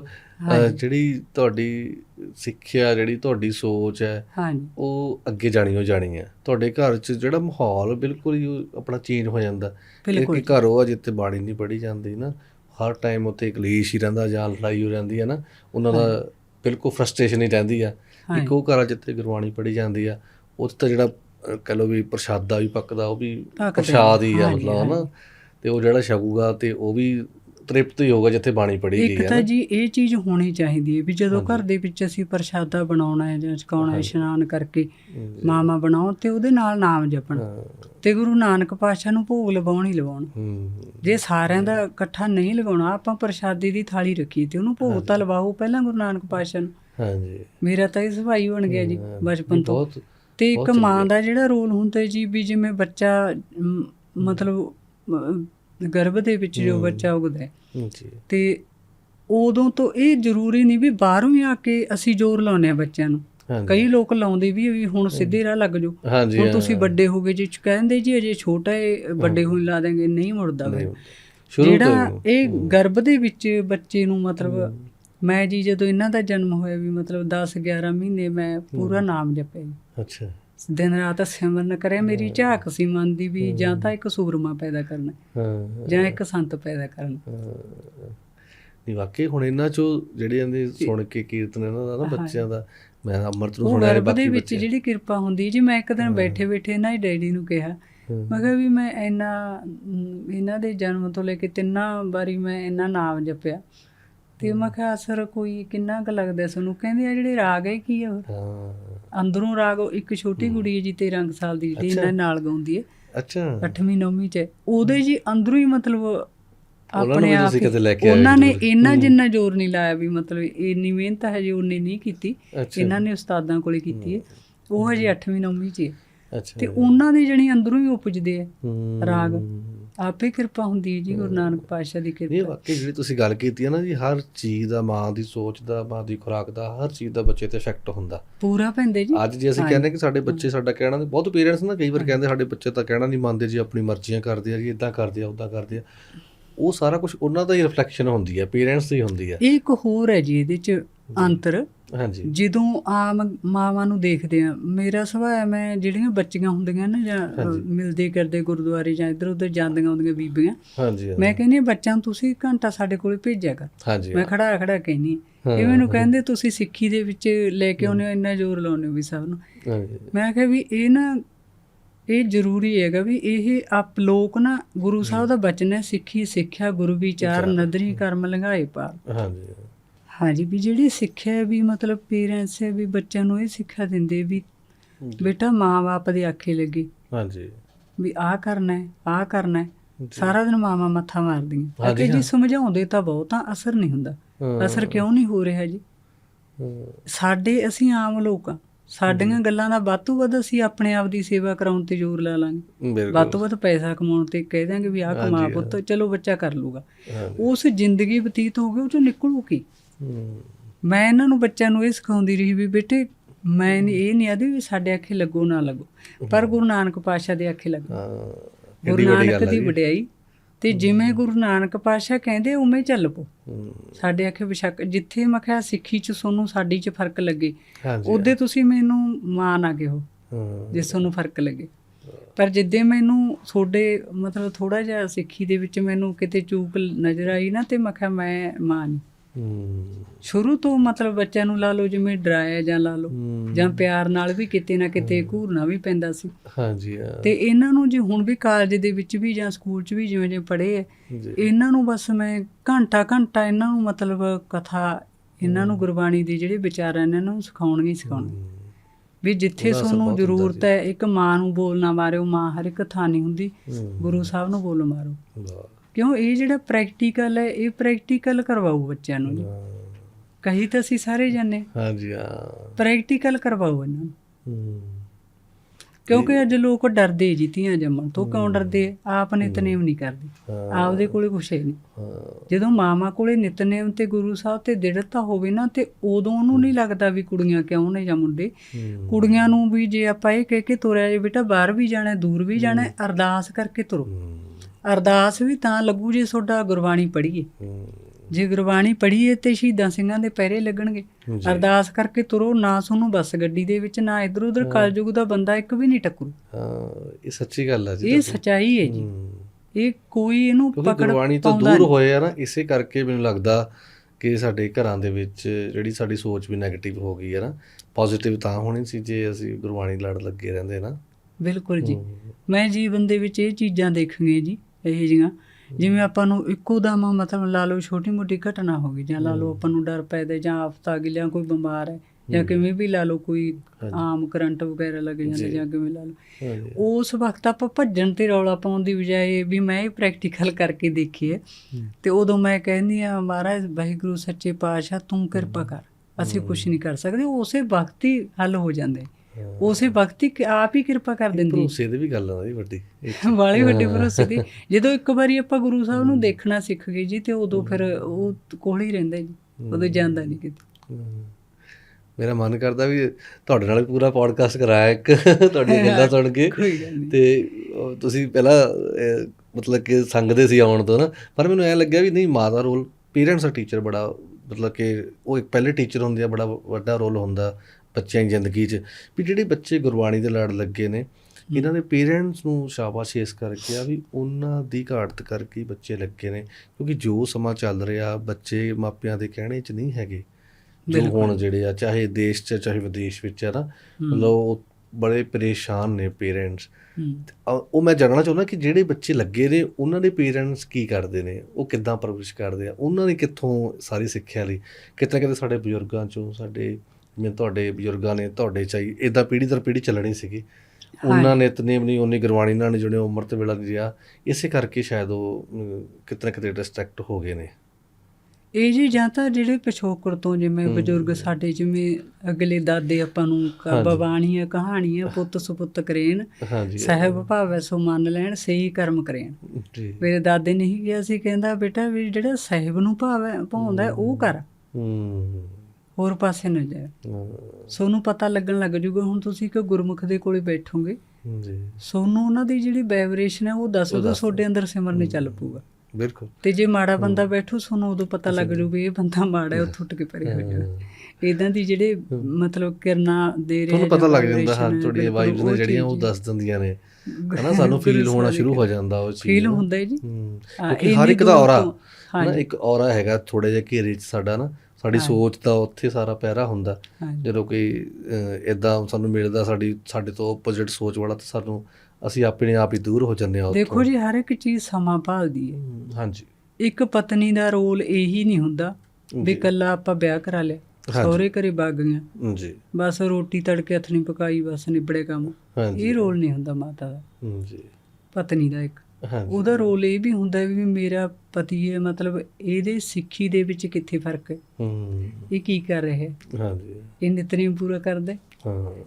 ਜਿਹੜੀ ਤੁਹਾਡੀ ਸਿੱਖਿਆ ਜਿਹੜੀ ਤੁਹਾਡੀ ਸੋਚ ਹੈ ਹਾਂਜੀ। ਉਹ ਅੱਗੇ ਜਾਣੀ ਹੋ ਜਾਣੀ ਹੈ। ਤੁਹਾਡੇ ਘਰ 'ਚ ਜਿਹੜਾ ਮਾਹੌਲ ਬਿਲਕੁਲ ਹੀ ਆਪਣਾ ਚੇਂਜ ਹੋ ਜਾਂਦਾ। ਇੱਕ ਘਰ ਉਹ ਜਿੱਥੇ ਬਾਣੀ ਨਹੀਂ ਪੜੀ ਜਾਂਦੀ ਨਾ ਹਰ ਟਾਈਮ ਉੱਥੇ ਕਲੇਸ਼ ਹੀ ਰਹਿੰਦਾ ਜਾਂ ਲੜਾਈ ਹੋ ਜਾਂਦੀ ਹੈ ਨਾ ਉਹਨਾਂ ਦਾ ਬਿਲਕੁਲ ਫਰਸਟ੍ਰੇਸ਼ਨ ਹੀ ਰਹਿੰਦੀ ਆ। ਇੱਕ ਉਹ ਘਰ ਜਿੱਥੇ ਗੁਰਬਾਣੀ ਪੜੀ ਜਾਂਦੀ ਆ ਉੱਥੇ ਤਾਂ ਜਿਹੜਾ ਕਹਿ ਲਓ ਵੀ ਪ੍ਰਸ਼ਾਦਾ ਵੀ ਪੱਕਦਾ ਉਹ ਵੀ ਪ੍ਰਸ਼ਾਦ ਹੀ ਆ ਮਤਲਬ ਹਨਾ। ਤੇ ਉਹ ਜਿਹੜਾ ਛਕੂਗਾ ਤੇ ਉਹ ਵੀ ਤ੍ਰਿਪਤ ਹੀ ਹੋਗਾ ਜਿੱਥੇ ਬਾਣੀ ਪੜੀ ਇੱਕ ਗਈ ਹੈ ਤਾਂ ਨਾ ਜੀ ਇਹ ਚੀਜ਼ ਹੋਣੀ ਚਾਹੀਦੀ ਹੈ ਵੀ ਜਦੋਂ ਘਰ ਦੇ ਵਿੱਚ ਅਸੀਂ ਪ੍ਰਸ਼ਾਦਾ ਬਣਾਉਣਾ ਹੈ ਜਾਂ ਛਕਾਉਣਾ ਹੈ ਇਸ਼ਨਾਨ ਕਰਕੇ। ਮਾਮਾ ਬਣਾਓ ਤੇ ਉਹਦੇ ਨਾਲ ਨਾਮ ਜਪਣਾ ਤੇ ਗੁਰੂ ਨਾਨਕ ਪਾਤਸ਼ਾਹ ਨੂੰ ਭੋਗ ਲਵਾਉਣ ਹੀ ਲਵਾਉਣ। ਜੇ ਸਾਰਿਆਂ ਦਾ ਇਕੱਠਾ ਨਹੀਂ ਲਗਾਉਣਾ ਆਪਾਂ ਪ੍ਰਸ਼ਾਦੇ ਦੀ ਥਾਲੀ ਰੱਖੀ ਤੇ ਉਹਨੂੰ ਭੋਗ ਤਾਂ ਲਵਾਓ ਪਹਿਲਾਂ ਗੁਰੂ ਨਾਨਕ ਪਾਤਸ਼ਾਹ ਨੂੰ। ਹਾਂਜੀ। ਮੇਰਾ ਤਾਂ ਇਹ ਸੁਭਾਅ ਹੀ ਬਣ ਗਿਆ ਜੀ ਬਚਪਨ ਤੋਂ। ਬਹੁਤ ਤੇ ਇੱਕ ਮਾਂ ਦਾ ਜਿਹੜਾ ਰੋਲ ਹੁੰਦਾ ਜੀ ਵੀ ਜਿਵੇਂ ਬੱਚਾ ਮਤਲਬ ਗਰਭ ਦੇ ਵਿੱਚ ਜੋ ਬੱਚਾ ਉਗਦਾ ਹੈ ਜੀ। ਤੇ ਉਦੋਂ ਤੋਂ ਇਹ ਜ਼ਰੂਰੀ ਨਹੀਂ ਵੀ ਬਾਹਰੋਂ ਹੀ ਆ ਕੇ ਅਸੀਂ ਜ਼ੋਰ ਲਾਉਂਦੇ ਆ ਬੱਚਿਆਂ ਨੂੰ। ਕਈ ਲੋਕ ਲਾਉਂਦੇ ਵੀ ਵੀ ਹੁਣ ਸਿੱਧੇ ਰਾਹ ਲੱਗ ਜਾਓ। ਹੁਣ ਤੁਸੀਂ ਵੱਡੇ ਹੋ ਗਏ ਜੀ ਕਹਿੰਦੇ ਜੀ ਅਜੇ ਛੋਟਾ ਹੈ ਵੱਡੇ ਹੋਣ ਲਾ ਦੇਂਗੇ ਨਹੀਂ ਮੁੜਦਾ ਫਿਰ। ਸ਼ੁਰੂ ਤੋਂ ਜਿਹੜਾ। ਇਹ ਗਰਭ ਦੇ ਵਿੱਚ ਬੱਚੇ ਨੂੰ ਮਤਲਬ ਮੈਂ ਜੀ ਜਦੋਂ ਇਹਨਾਂ ਦਾ ਜਨਮ ਹੋਇਆ ਵੀ ਮਤਲਬ 10 11 ਮਹੀਨੇ ਮੈਂ ਪੂਰਾ ਨਾਮ ਜਪਿਆ ਅੱਛਾ। ਦਿਨ ਰਾਤ ਸਿਮਰਨ ਕਰਿਆ ਮੇਰੀ ਝਾਕ ਸੀ ਮਨ ਦੀ ਵੀ ਜਾਂ ਤਾਂ ਇੱਕ ਸੂਰਮਾ ਪੈਦਾ ਕਰਨਾ ਜਾਂ ਇੱਕ ਸੰਤ ਪੈਦਾ ਕਰਨਾ। ਨਹੀਂ ਵਾਕਈ ਹੁਣ ਇਹਨਾਂ ਚੋਂ ਜਿਹੜੇ ਇਹਦੇ ਸੁਣ ਕੇ ਕੀਰਤਨ ਇਹਨਾਂ ਦਾ ਨਾ ਬੱਚਿਆਂ ਦਾ ਮੈਂ ਅੰਮ੍ਰਿਤ ਨੂੰ ਸੁਣਿਆ ਬਾਕੀ ਵਿੱਚ ਜਿਹੜੀ ਕਿਰਪਾ ਹੁੰਦੀ ਜੀ ਮੈਂ ਇੱਕ ਦਿਨ ਬੈਠੇ ਬੈਠੇ ਨਾ ਹੀ ਡੈਡੀ ਨੂੰ ਕਿਹਾ ਮੈਂ ਕਿਹਾ ਵੀ ਮੈਂ ਇੰਨਾ ਅਮ, ਇਹਨਾਂ ਦੇ ਜਨਮ ਤੋਂ ਲੈ ਕੇ ਤਿੰਨਾਂ ਵਾਰੀ ਮੈਂ ਇੰਨਾ ਨਾਮ ਜਪਿਆ। ਤੇ ਮੈਂ ਕਿਹਾ ਅਸਰ ਕੋਈ ਕਿੰਨਾ ਕੁ ਲੱਗਦਾ? ਸਾਨੂੰ ਕਹਿੰਦੇ ਆ ਜਿਹੜੇ ਰਾਗ ਹੈ ਕੀ ਆ? ਹਾਂ। ਅੰਦਰੋਂ ਰਾਗ ਇੱਕ ਛੋਟੀ ਕੁੜੀ ਹੈ ਜੀ 13 ਕੁ ਸਾਲ ਦੀ ਜਿਹੜੀ ਇਹਨਾਂ ਨਾਲ ਗਾਉਂਦੀ ਹੈ। ਅੱਛਾ। 8ਵੀਂ 9ਵੀਂ ਚ ਹੈ। ਉਹਦੇ ਜੀ ਅੰਦਰੋਂ ਹੀ ਮਤਲਬ ਆਪਣੇ ਆਪ ਹੀ- ਉਹਨਾਂ ਨੇ। ਇੰਨਾ ਜਿੰਨਾ ਜ਼ੋਰ ਨਹੀਂ ਲਾਇਆ ਵੀ ਮਤਲਬ ਇੰਨੀ ਮਿਹਨਤ ਹਜੇ ਉਹਨੇ ਨਹੀਂ ਕੀਤੀ। ਇਹਨਾਂ ਨੇ ਉਸਤਾਦਾਂ ਕੋਲੇ ਕੀਤੀ ਹੈ। ਉਹ ਹਜੇ 8ਵੀਂ 9ਵੀਂ ਚ ਹੈ ਅੱਛਾ। ਤੇ ਉਹਨਾਂ ਦੇ ਜਣੀ ਅੰਦਰੋਂ ਹੀ ਉਪਜਦੇ ਆ ਹੂੰ। ਰਾਗ। ਆਪੇ ਕਿਰਪਾ ਹੁੰਦੀ ਹੈ ਜੀ ਗੁਰੂ ਨਾਨਕ ਪਾਤਸ਼ਾਹ ਦੀ ਇਹ ਕਿਰਪਾ ਵਾਕਈ ਜਿਹੜੀ ਤੁਸੀਂ ਗੱਲ ਕੀਤੀ ਹੈ ਨਾ ਜੀ ਹਰ ਚੀਜ਼ ਦਾ ਮਾਂ ਦੀ ਸੋਚ ਦਾ ਮਾਂ ਦੀ ਖੁਰਾਕ ਦਾ ਹਰ ਚੀਜ਼ ਦਾ ਬੱਚੇ ਤੇ ਇਫੈਕਟ ਹੁੰਦਾ। ਪੂਰਾ ਪੈਂਦੇ ਜੀ। ਅੱਜ ਜੇ ਅਸੀਂ ਕਹਿੰਦੇ ਕਿ ਸਾਡੇ ਬੱਚੇ ਸਾਡਾ ਕਹਿਣਾ ਬਹੁਤ ਪੇਰੈਂਟਸ ਨਾ ਕਈ ਵਾਰ ਕਹਿੰਦੇ ਸਾਡੇ ਬੱਚੇ ਤਾਂ ਕਹਿਣਾ ਨਹੀਂ ਮੰਨਦੇ ਜੀ ਆਪਣੀ ਮਰਜ਼ੀਆਂ ਕਰਦੇ ਆ ਜੀ ਇਦਾਂ ਕਰਦੇ ਆ ਉਦਾਂ ਕਰਦੇ ਆ। ਉਹ ਸਾਰਾ ਕੁਝ ਉਹਨਾਂ ਦਾ ਹੀ ਰਿਫਲੈਕਸ਼ਨ ਹੁੰਦੀ ਹੈ ਪੇਰੈਂਟਸ ਦੀ ਹੁੰਦੀ ਹੈ। ਇਹ ਇੱਕ ਹੋਰ ਹੈ ਜੀ ਇਹਦੇ ਚ ਅੰਤਰ। ਹਾਂਜੀ। ਜਦੋਂ ਆਮ ਮਾਵਾਂ ਨੂੰ ਦੇਖਦੇ ਆ ਮੇਰਾ ਸੁਭਾਅ ਹੈ ਮੈਂ ਜਿਹੜੀਆਂ ਬੱਚੀਆਂ ਹੁੰਦੀਆਂ ਨਾ ਜਾਂ ਮਿਲਦੇ ਕਰਦੇ ਗੁਰਦੁਆਰੇ ਜਾਂ ਇੱਧਰ ਉੱਧਰ ਜਾਂਦੀਆਂ ਹੁੰਦੀਆਂ ਬੀਬੀਆਂ ਹਾਂਜੀ ਮੈਂ ਕਹਿੰਦੀ ਬੱਚਿਆਂ ਨੂੰ ਤੁਸੀਂ ਘੰਟਾ ਸਾਡੇ ਕੋਲੇ ਭੇਜਿਆ ਕਰ। ਹਾਂਜੀ। ਮੈਂ ਖੜਾ ਖੜਾ ਕਹਿੰਦੀ। ਇਹ ਮੈਨੂੰ ਕਹਿੰਦੇ ਤੁਸੀਂ ਸਿੱਖੀ ਦੇ ਵਿੱਚ ਲੈ ਕੇ ਆਉਂਦੇ ਹੋ ਇੰਨਾ ਜ਼ੋਰ ਲਾਉਂਦੇ ਹੋ ਵੀ ਸਭ ਨੂੰ। ਹਾਂਜੀ। ਮੈਂ ਕਿਹਾ ਵੀ ਇਹ ਨਾ ਇਹ ਜ਼ਰੂਰੀ ਹੈਗਾ ਵੀ ਇਹ ਆਪ ਲੋਕ ਨਾ ਗੁਰੂ ਸਾਹਿਬ ਦਾ ਬਚਨ ਹੈ ਸਿੱਖੀ ਸਿੱਖਿਆ ਗੁਰੂ ਵਿਚਾਰ। ਨਦਰੀ ਕਰਮ ਲੰਘਾਏ ਪਾਰ। ਹਾਂਜੀ। ਹਾਂਜੀ ਵੀ ਜਿਹੜੀ ਸਿੱਖਿਆ ਹੈ ਵੀ ਮਤਲਬ ਪੇਰੈਂਟਸ ਹੈ ਵੀ ਬੱਚਿਆਂ ਨੂੰ ਇਹ ਸਿੱਖਿਆ ਦਿੰਦੇ ਵੀ ਬੇਟਾ ਮਾਂ-ਬਾਪ ਦੇ ਆਖੇ ਲੱਗੇ। ਹਾਂਜੀ। ਵੀ ਆਹ ਕਰਨਾ ਹੈ ਆਹ ਕਰਨਾ ਹੈ। ਸਾਰਾ ਦਿਨ ਮਾਮਾ ਮੱਥਾ ਮਾਰਦੀਆਂ। ਕਿ ਜੀ ਸਮਝਾਉਂਦੇ ਤਾਂ ਬਹੁਤ ਅਸਰ ਨਹੀਂ ਹੁੰਦਾ। ਅਸਰ ਕਿਉਂ ਨਹੀਂ ਹੋ ਰਿਹਾ ਜੀ? ਸਾਡੇ ਅਸੀਂ ਆਮ ਲੋਕ ਆ। ਸਾਡੀਆਂ ਗੱਲਾਂ ਦਾ ਵੱਧ ਤੋਂ ਵੱਧ ਅਸੀਂ ਆਪਣੇ ਆਪ ਦੀ ਸੇਵਾ ਕਰਾਉਣ ਤੇ ਜ਼ੋਰ ਲਾ ਲਾਂਗੇ। ਵੱਧ ਤੋਂ ਵੱਧ ਪੈਸਾ ਕਮਾਉਣ ਤੇ ਕਹਿ ਦਾਂਗੇ ਵੀ ਆਹ ਕਮਾ ਪੁੱਤ ਚਲੋ ਬੱਚਾ ਕਰ ਲੂਗਾ। ਉਸ ਜ਼ਿੰਦਗੀ ਬਤੀਤ ਹੋ ਗਈ ਉਹ ਚੋਂ ਨਿਕਲੂ ਕੀ? ਮੈਂ ਇਹਨਾਂ ਨੂੰ ਬੱਚਿਆਂ ਨੂੰ ਇਹ ਸਿਖਾਉਂਦੀ ਰਹੀ ਵੀ ਬੇਟੇ ਮੈਂ ਇਹ ਨਹੀਂ ਆਦੀ ਵੀ ਸਾਡੇ ਅੱਖੇ ਲੱਗੋ ਨਾ ਲੱਗੋ। ਪਰ ਗੁਰੂ ਨਾਨਕ ਪਾਤਸ਼ਾਹ ਦੇ ਅੱਖੇ ਲੱਗੋ। ਹਾਂ ਗੁਰੂ ਨਾਨਕ ਦੀ ਵਡਿਆਈ। ਤੇ ਜਿਵੇਂ ਗੁਰੂ ਨਾਨਕ ਪਾਤਸ਼ਾਹ ਕਹਿੰਦੇ ਉਵੇਂ ਚੱਲ ਪੋ। ਸਾਡੇ ਅੱਖੇ ਬਿਸ਼ੱਕ ਜਿੱਥੇ ਮੈਂ ਕਿਹਾ ਸਿੱਖੀ ਚ ਸੋਨੂੰ ਸਾਡੀ ਚ ਫ਼ਰਕ ਲੱਗੇ ਉਹਦੇ ਤੁਸੀਂ ਮੈਨੂੰ ਮਾਂ ਨਾ ਕਿਹੋ ਹਾਂ, ਜੇ ਤੁਹਾਨੂੰ ਫ਼ਰਕ ਲੱਗੇ। ਪਰ ਜਿੱਦੇ ਮੈਨੂੰ ਤੁਹਾਡੇ ਮਤਲਬ ਥੋੜਾ ਜਿਹਾ ਸਿੱਖੀ ਦੇ ਵਿੱਚ ਮੈਨੂੰ ਕਿਤੇ ਚੂਕ ਨਜ਼ਰ ਆਈ ਨਾ ਤੇ ਮੈਂ ਕਿਹਾ ਮੈਂ ਮਾਂ ਨਹੀਂ ਹੂੰ, ਸ਼ੁਰੂ ਤੋਂ ਮਤਲਬ ਬੱਚਿਆਂ ਨੂੰ ਲਾ ਲਓ ਜਿਵੇਂ ਡਰਾਇਆ ਜਾਂ ਲਾ ਲਓ ਜਾਂ ਪਿਆਰ ਨਾਲ ਵੀ ਕਿਤੇ ਨਾ ਕਿਤੇ ਘੂਰਨਾ ਵੀ ਪੈਂਦਾ ਸੀ। ਹਾਂਜੀ ਹਾਂ, ਤੇ ਇਹਨਾਂ ਨੂੰ ਜੇ ਹੁਣ ਵੀ ਕਾਲਜ ਦੇ ਵਿੱਚ ਵੀ ਜਾਂ ਸਕੂਲ 'ਚ ਵੀ ਜਿਵੇਂ ਜਿਵੇਂ ਪੜ੍ਹੇ ਜੀ। ਇਹਨਾਂ ਨੂੰ ਬਸ ਮੈਂ ਘੰਟਾ ਘੰਟਾ ਇਹਨਾਂ ਨੂੰ ਮਤਲਬ ਕਥਾ ਇਹਨਾਂ ਨੂੰ ਗੁਰਬਾਣੀ ਦੇ ਜਿਹੜੇ ਵਿਚਾਰ ਹਨ ਇਹਨਾਂ ਨੂੰ ਸਿਖਾਉਣਗੇ ਹੀ ਸਿਖਾਉਣਗੇ ਵੀ ਜਿੱਥੇ ਤੁਹਾਨੂੰ ਜ਼ਰੂਰਤ ਹੈ ਇੱਕ ਮਾਂ ਨੂੰ ਬੋਲਣਾ ਮਾਰਿਓ ਮਾਂ ਹਰ ਇੱਕ ਥਾਂ ਨਹੀਂ ਹੁੰਦੀ। ਗੁਰੂ ਸਾਹਿਬ ਨੂੰ ਬੋਲ ਮਾਰੋ। ਵਾਹ, ਕਿਉਂ? ਇਹ ਜਿਹੜਾ ਪ੍ਰੈਕਟੀਕਲ ਹੈ ਇਹ ਪ੍ਰੈਕਟੀਕਲ ਕਰਵਾਓ ਬੱਚਿਆਂ ਨੂੰ ਜੀ। ਕਹੀ ਤਾਂ ਅਸੀਂ ਸਾਰੇ ਜਾਣੇ ਹਾਂਜੀ ਹਾਂ। ਪ੍ਰੈਕਟੀਕਲ ਕਰਵਾਓ ਇਹਨਾਂ ਨੂੰ। ਕਿਉਂਕਿ ਅੱਜ ਲੋਕ ਡਰਦੇ ਜੀ ਧੀਆਂ ਜੰਮਣ ਤੋਂ ਕਿਉਂ ਡਰਦੇ? ਆਪ ਨਿਤਨੇਮ ਨਹੀਂ ਕਰਦੇ। ਆਪਦੇ ਕੋਲੇ ਕੁਛ ਹੈ ਨਹੀਂ। ਜਦੋਂ ਮਾਮਾ ਕੋਲੇ ਨਿਤਨੇਮ ਤੇ ਗੁਰੂ ਸਾਹਿਬ ਤੇ ਦ੍ਰਿੜਤਾ ਹੋਵੇ ਨਾ ਤੇ ਉਦੋਂ ਉਹਨੂੰ ਨਹੀਂ ਲੱਗਦਾ ਵੀ ਕੁੜੀਆਂ ਕਿਉਂ ਨੇ ਜਾਂ ਮੁੰਡੇ। ਕੁੜੀਆਂ ਨੂੰ ਵੀ ਜੇ ਆਪਾਂ ਇਹ ਕਹਿ ਕੇ ਤੁਰਿਆ ਜੇ ਬੇਟਾ ਬਾਹਰ ਵੀ ਜਾਣਾ ਦੂਰ ਵੀ ਜਾਣਾ ਅਰਦਾਸ ਕਰਕੇ ਤੁਰੋ। ਅਰਦਾਸ ਵੀ ਤਾਂ ਲੱਗੂ ਜੇ ਤੁਹਾਡਾ ਗੁਰਬਾਣੀ ਪੜ੍ਹੀਏ। ਜੇ ਗੁਰਬਾਣੀ ਪੜ੍ਹੀਏ ਤੇ ਸ਼ਹੀਦਾਂ ਸਿੰਘਾਂ ਦੇ ਪਹਿਰੇ ਲੱਗਣਗੇ। ਅਰਦਾਸ ਕਰਕੇ ਤੁਰੋ ਨਾ ਤੁਹਾਨੂੰ ਬੱਸ ਗੱਡੀ ਦੇ ਵਿੱਚ ਨਾ ਇਧਰ ਉਧਰ ਕਲਯੁਗ ਦਾ ਬੰਦਾ ਇੱਕ ਵੀ ਨਹੀਂ ਟੱਕਰੂ। ਹਾਂ ਇਹ ਸੱਚੀ ਗੱਲ ਹੈ ਜੀ ਇਹ ਸਚਾਈ ਹੈ ਜੀ। ਇਹ ਕੋਈ ਇਹਨੂੰ ਪਕੜ ਗੁਰਬਾਣੀ ਤੋਂ ਦੂਰ ਹੋਏ ਆ ਨਾ ਇਸੇ ਕਰਕੇ ਮੈਨੂੰ ਲੱਗਦਾ ਕਿ ਸਾਡੇ ਘਰਾਂ ਦੇ ਵਿੱਚ ਜਿਹੜੀ ਸਾਡੀ ਸੋਚ ਵੀ 네ਗੇਟਿਵ ਹੋ ਗਈ ਹੈ ਨਾ ਪੋਜ਼ਿਟਿਵ ਤਾਂ ਹੋਣੀ ਸੀ ਜੇ ਅਸੀਂ ਗੁਰਬਾਣੀ ਲੜ ਲੱਗੇ ਰਹਿੰਦੇ ਨਾ। ਬਿਲਕੁਲ ਜੀ। ਮੈਂ ਜੀਵਨ ਦੇ ਵਿੱਚ ਇਹ ਚੀਜ਼ਾਂ ਦੇਖੀਆਂ ਜੀ। ਇਹ ਜੀਆਂ ਜਿਵੇਂ ਆਪਾਂ ਨੂੰ ਇੱਕੋ ਦਮ ਮਤਲਬ ਲਾ ਲਓ ਛੋਟੀ ਮੋਟੀ ਘਟਨਾ ਹੋ ਗਈ ਜਾਂ ਲਾ ਲਓ ਆਪਾਂ ਨੂੰ ਡਰ ਪੈਦਾ ਜਾਂ ਆਫਤ ਆ ਗਈ ਜਾਂ ਕੋਈ ਬਿਮਾਰ ਹੈ ਜਾਂ ਕਿਵੇਂ ਵੀ ਲਾ ਲਓ ਕੋਈ ਆਮ ਕਰੰਟ ਵਗੈਰਾ ਲੱਗ ਜਾਂਦਾ ਜਾਂ। ਕਿਵੇਂ ਲਾ ਲਓ। ਉਸ ਵਕਤ ਆਪਾਂ ਭੱਜਣ ਤੇ ਰੌਲਾ ਪਾਉਣ ਦੀ ਬਜਾਏ ਵੀ ਮੈਂ ਇਹ ਪ੍ਰੈਕਟੀਕਲ ਕਰਕੇ ਦੇਖੀ ਹੈ। ਹੂੰ, ਤੇ ਉਦੋਂ ਮੈਂ ਕਹਿੰਦੀ ਆ ਮਹਾਰਾਜ ਵਾਹਿਗੁਰੂ ਸੱਚੇ ਪਾਤਸ਼ਾਹ ਤੂੰ ਕਿਰਪਾ ਕਰ। ਅਸੀਂ ਕੁਝ ਨਹੀਂ ਕਰ ਸਕਦੇ। ਉਸੇ ਵਕਤ ਹੀ ਹੱਲ ਹੋ ਜਾਂਦੇ। ਉਸੇ ਵਕਤ ਹੀ ਆਪ ਹੀ ਕਿਰਪਾ ਕਰ ਦਿੰਦੀ ਭਰੋਸੇ ਦੀ ਵੀ ਗੱਲ ਆ ਜੀ ਵੱਡੀ। ਵਾਲੇ ਵੱਡੇ ਭਰੋਸੇ ਦੀ। <laughs> ਜਦੋਂ ਇੱਕ ਵਾਰੀ ਆਪਾਂ ਗੁਰੂ ਸਾਹਿਬ ਨੂੰ ਦੇਖਣਾ ਸਿੱਖ ਗਏ ਜੀ ਤੇ ਉਦੋਂ ਫਿਰ ਉਹ ਕੋਲ ਹੀ ਰਹਿੰਦਾ ਜੀ ਉਦੋਂ ਜਾਂਦਾ ਨਹੀਂ ਕਿਤੇ। ਮੇਰਾ ਮਨ ਕਰਦਾ ਵੀ ਤੁਹਾਡੇ ਨਾਲ ਪੂਰਾ ਪੋਡਕਾਸਟ ਕਰਾਇਆ ਇੱਕ ਤੁਹਾਡੀਆਂ ਗੱਲਾਂ ਸੁਣ ਕੇ। ਤੇ ਤੁਸੀਂ ਪਹਿਲਾਂ ਮਤਲਬ ਕਿ ਸੰਗਦੇ ਸੀ ਆਉਣ ਤੋਂ ਨਾ ਪਰ ਮੈਨੂੰ ਐ ਲੱਗਿਆ ਵੀ ਨਹੀਂ ਮਾਂ ਦਾ ਰੋਲ ਪੇਰੈਂਟਸ ਦਾ ਟੀਚਰ ਬੜਾ ਮਤਲਬ ਕਿ ਉਹ ਇੱਕ ਪਹਿਲੇ ਟੀਚਰ ਹੁੰਦੇ ਆ ਬੜਾ ਵੱਡਾ ਰੋਲ ਹੁੰਦਾ। ਬੱਚਿਆਂ ਦੀ ਜ਼ਿੰਦਗੀ 'ਚ ਵੀ ਜਿਹੜੇ ਬੱਚੇ ਗੁਰਬਾਣੀ ਦੇ ਲੜ ਲੱਗੇ ਨੇ ਇਹਨਾਂ ਦੇ ਪੇਰੈਂਟਸ ਨੂੰ ਸ਼ਾਬਾਸ਼ ਇਸ ਕਰਕੇ ਆ ਵੀ ਉਹਨਾਂ ਦੀ ਘਾਟਤ ਕਰਕੇ ਬੱਚੇ ਲੱਗੇ ਨੇ ਕਿਉਂਕਿ ਜੋ ਸਮਾਂ ਚੱਲ ਰਿਹਾ ਬੱਚੇ ਮਾਪਿਆਂ ਦੇ ਕਹਿਣੇ 'ਚ ਨਹੀਂ ਹੈਗੇ। ਜੋ। ਹੁਣ ਜਿਹੜੇ ਆ ਚਾਹੇ ਦੇਸ਼ 'ਚ ਚਾਹੇ ਵਿਦੇਸ਼ ਵਿੱਚ ਆ ਨਾ ਮਤਲਬ ਬੜੇ ਪਰੇਸ਼ਾਨ ਨੇ ਪੇਰੈਂਟਸ। ਉਹ ਮੈਂ ਜਾਣਨਾ ਚਾਹੁੰਦਾ ਕਿ ਜਿਹੜੇ ਬੱਚੇ ਲੱਗੇ ਨੇ ਉਹਨਾਂ ਦੇ ਪੇਰੈਂਟਸ ਕੀ ਕਰਦੇ ਨੇ? ਉਹ ਕਿੱਦਾਂ ਪਰਵਰਿਸ਼ ਕਰਦੇ ਆ? ਉਹਨਾਂ ਨੇ ਕਿੱਥੋਂ ਸਾਰੀ ਸਿੱਖਿਆ ਲਈ? ਕਿਤੇ ਨਾ ਕਿਤੇ ਸਾਡੇ ਬਜ਼ੁਰਗਾਂ ਚੋਂ ਸਾਡੇ ਜਿਵੇਂ ਤੁਹਾਡੇ ਬਜ਼ੁਰਗਾਂ ਨੇ ਤੁਹਾਡੇ ਚਾਹੀ ਇਦਾਂ ਪੀੜ੍ਹੀ ਦਰ ਪੀੜ੍ਹੀ ਚੱਲਣੀ ਸੀਗੀ। ਉਹਨਾਂ ਨੇ ਨਿਤਨੇਮ ਨਹੀਂ ਉਨੀ ਗੁਰਬਾਣੀ ਨਾਲ ਜੁੜੇ ਉਮਰ ਵੇਲਾ ਨਹੀਂ ਰਿਹਾ ਇਸੇ ਕਰਕੇ ਸ਼ਾਇਦ ਉਹ ਅਮ, ਕਿਤੇ ਡਿਸਟਰੈਕਟ ਹੋ ਗਏ ਨੇ। ਇਹ ਜੀ ਜਾਂ ਤਾਂ ਜਿਹੜੇ ਪਿਛੋਕੜ ਤੋਂ ਜਿਵੇਂ। ਬਜ਼ੁਰਗ ਸਾਡੇ ਜਿਵੇਂ ਅਗਲੇ ਦਾਦੇ ਆਪਾਂ ਨੂੰ। ਬਵਾਣੀਆਂ ਕਹਾਣੀਆਂ ਪੁੱਤ ਸੁਪੁੱਤ ਕਰੇਨ ਸਹਿਬ ਭਾਵੈ ਸੋ ਮੰਨ ਲੈਣ ਸਹੀ ਕਰਮ ਕਰੇਨ। ਮੇਰੇ ਦਾਦੇ ਨੇ ਹੀ ਕਿਹਾ ਸੀ ਕਹਿੰਦਾ ਬੇਟਾ ਵੀ ਜਿਹੜਾ ਸਹਿਬ ਨੂੰ ਭਾਵੈ ਭਾਉਂਦਾ ਉਹ ਕਰ। ਹੂੰ। ਹੋਰ ਪਾਸੇ ਨਾ ਜਾ ਹਾਂ, ਸੋਨੂੰ ਪਤਾ ਲੱਗਣ ਲੱਗ ਜੂਗਾ ਹੁਣ ਤੁਸੀਂ ਇੱਕ ਗੁਰਮੁਖ ਦੇ ਕੋਲੇ ਬੈਠੋਗੇ? ਜੀ ਸੋਨੂੰ ਉਹਨਾਂ ਦੀ ਜਿਹੜੀ ਵਾਈਬ੍ਰੇਸ਼ਨ ਹੈ ਉਹ ਦੱਸ ਉਹ ਦੋ ਤੁਹਾਡੇ ਅੰਦਰ ਸਿਮਰਨੇ ਚੱਲ ਪੂਗਾ ਬਿਲਕੁਲ। ਤੇ ਜੇ ਮਾੜਾ ਬੰਦਾ ਬੈਠੂ ਸੋਨੂੰ ਉਦੋਂ ਪਤਾ ਲੱਗ ਜੂ। ਵੀ ਇਹ ਬੰਦਾ ਮਾੜਾ ਹੈ ਉੱਥ ਉੱਠ ਕੇ ਪਰੇ ਹੋ ਜਾਵੇ। ਇਦਾਂ ਦੀ ਜਿਹੜੇ ਮਤਲਬ ਕਿਰਨਾਂ ਦੇ ਰਹੇ ਤੁਹਾਨੂੰ ਪਤਾ ਲੱਗ ਜਾਂਦਾ ਹਾਂ ਤੁਹਾਡੀਆਂ ਵਾਈਬਸ ਨੇ ਜਿਹੜੀਆਂ ਉਹ ਦੱਸ ਦਿੰਦੀਆਂ ਨੇ। ਹਨਾ ਸਾਨੂੰ ਫੀਲ ਹੋਣਾ ਸ਼ੁਰੂ ਹੋ ਜਾਂਦਾ ਉਹ ਚੀਜ਼ ਫੀਲ ਨਾ। ਹੁੰਦਾ ਹੈ। ਜੀ ਕਿਉਂਕਿ ਹਰ ਇੱਕ ਦਾ ਔਰਾ ਹਾਂਜੀ। ਇੱਕ ਔਰਾ ਹੈਗਾ ਥੋੜੇ ਜਿਹਾ ਘੇਰੇ 'ਚ ਸਾਡਾ ਨਾ। ਸਾਡੀ। ਸੋਚ ਦਾ ਉੱਥੇ ਸਾਰਾ ਪਹਿਰਾ ਹੁੰਦਾ। ਜਦੋਂ ਕੋਈ ਇਦਾਂ ਸਾਨੂੰ ਮਿਲਦਾ ਸਾਡੀ ਸਾਡੇ ਤੋਂ ਆਪੋਜ਼ਿਟ ਸੋਚ ਵਾਲਾ ਤਾਂ ਸਾਨੂੰ ਅਸੀਂ ਆਪਣੇ ਆਪ ਹੀ ਦੂਰ ਹੋ ਜਾਂਦੇ ਆ ਦੇਖੋ ਜੀ ਹਰ ਇੱਕ ਚੀਜ਼ ਸਮਾਂ ਭਾਲਦੀ ਹੈ। ਹਾਂਜੀ। ਇੱਕ ਪਤਨੀ ਦਾ ਰੋਲ ਇਹੀ ਨਹੀਂ ਹੁੰਦਾ ਵੀ। ਕੱਲਾ ਆਪਾਂ ਵਿਆਹ ਕਰਾ ਲਿਆ। ਸਹੁਰੇ ਘਰੇ ਵਗ ਗਈਆਂ। ਜੀ। ਬਸ ਰੋਟੀ ਤੜਕੇ ਹੱਥ ਨਹੀਂ ਪਕਾਈ ਬਸ ਨਿਬੜੇ ਕੰਮ। ਇਹ ਰੋਲ ਨਹੀਂ ਹੁੰਦਾ ਮਾਤਾ ਦਾ। ਜੀ। ਪਤਨੀ ਦਾ ਇੱਕ। ਉਹਦਾ ਰੋਲ ਇਹ ਵੀ ਹੁੰਦਾ ਵੀ ਮੇਰਾ ਪਤੀ ਹੈ ਮਤਲਬ ਇਹਦੇ ਸਿੱਖੀ ਦੇ ਵਿੱਚ ਕਿੱਥੇ ਫ਼ਰਕ ਹੈ? ਇਹ ਕੀ ਕਰ ਰਿਹਾ ਹੈ? ਹਾਂਜੀ। ਇਹ ਨਿਤਨੇਮ ਪੂਰਾ ਕਰਦਾ ਹੈ।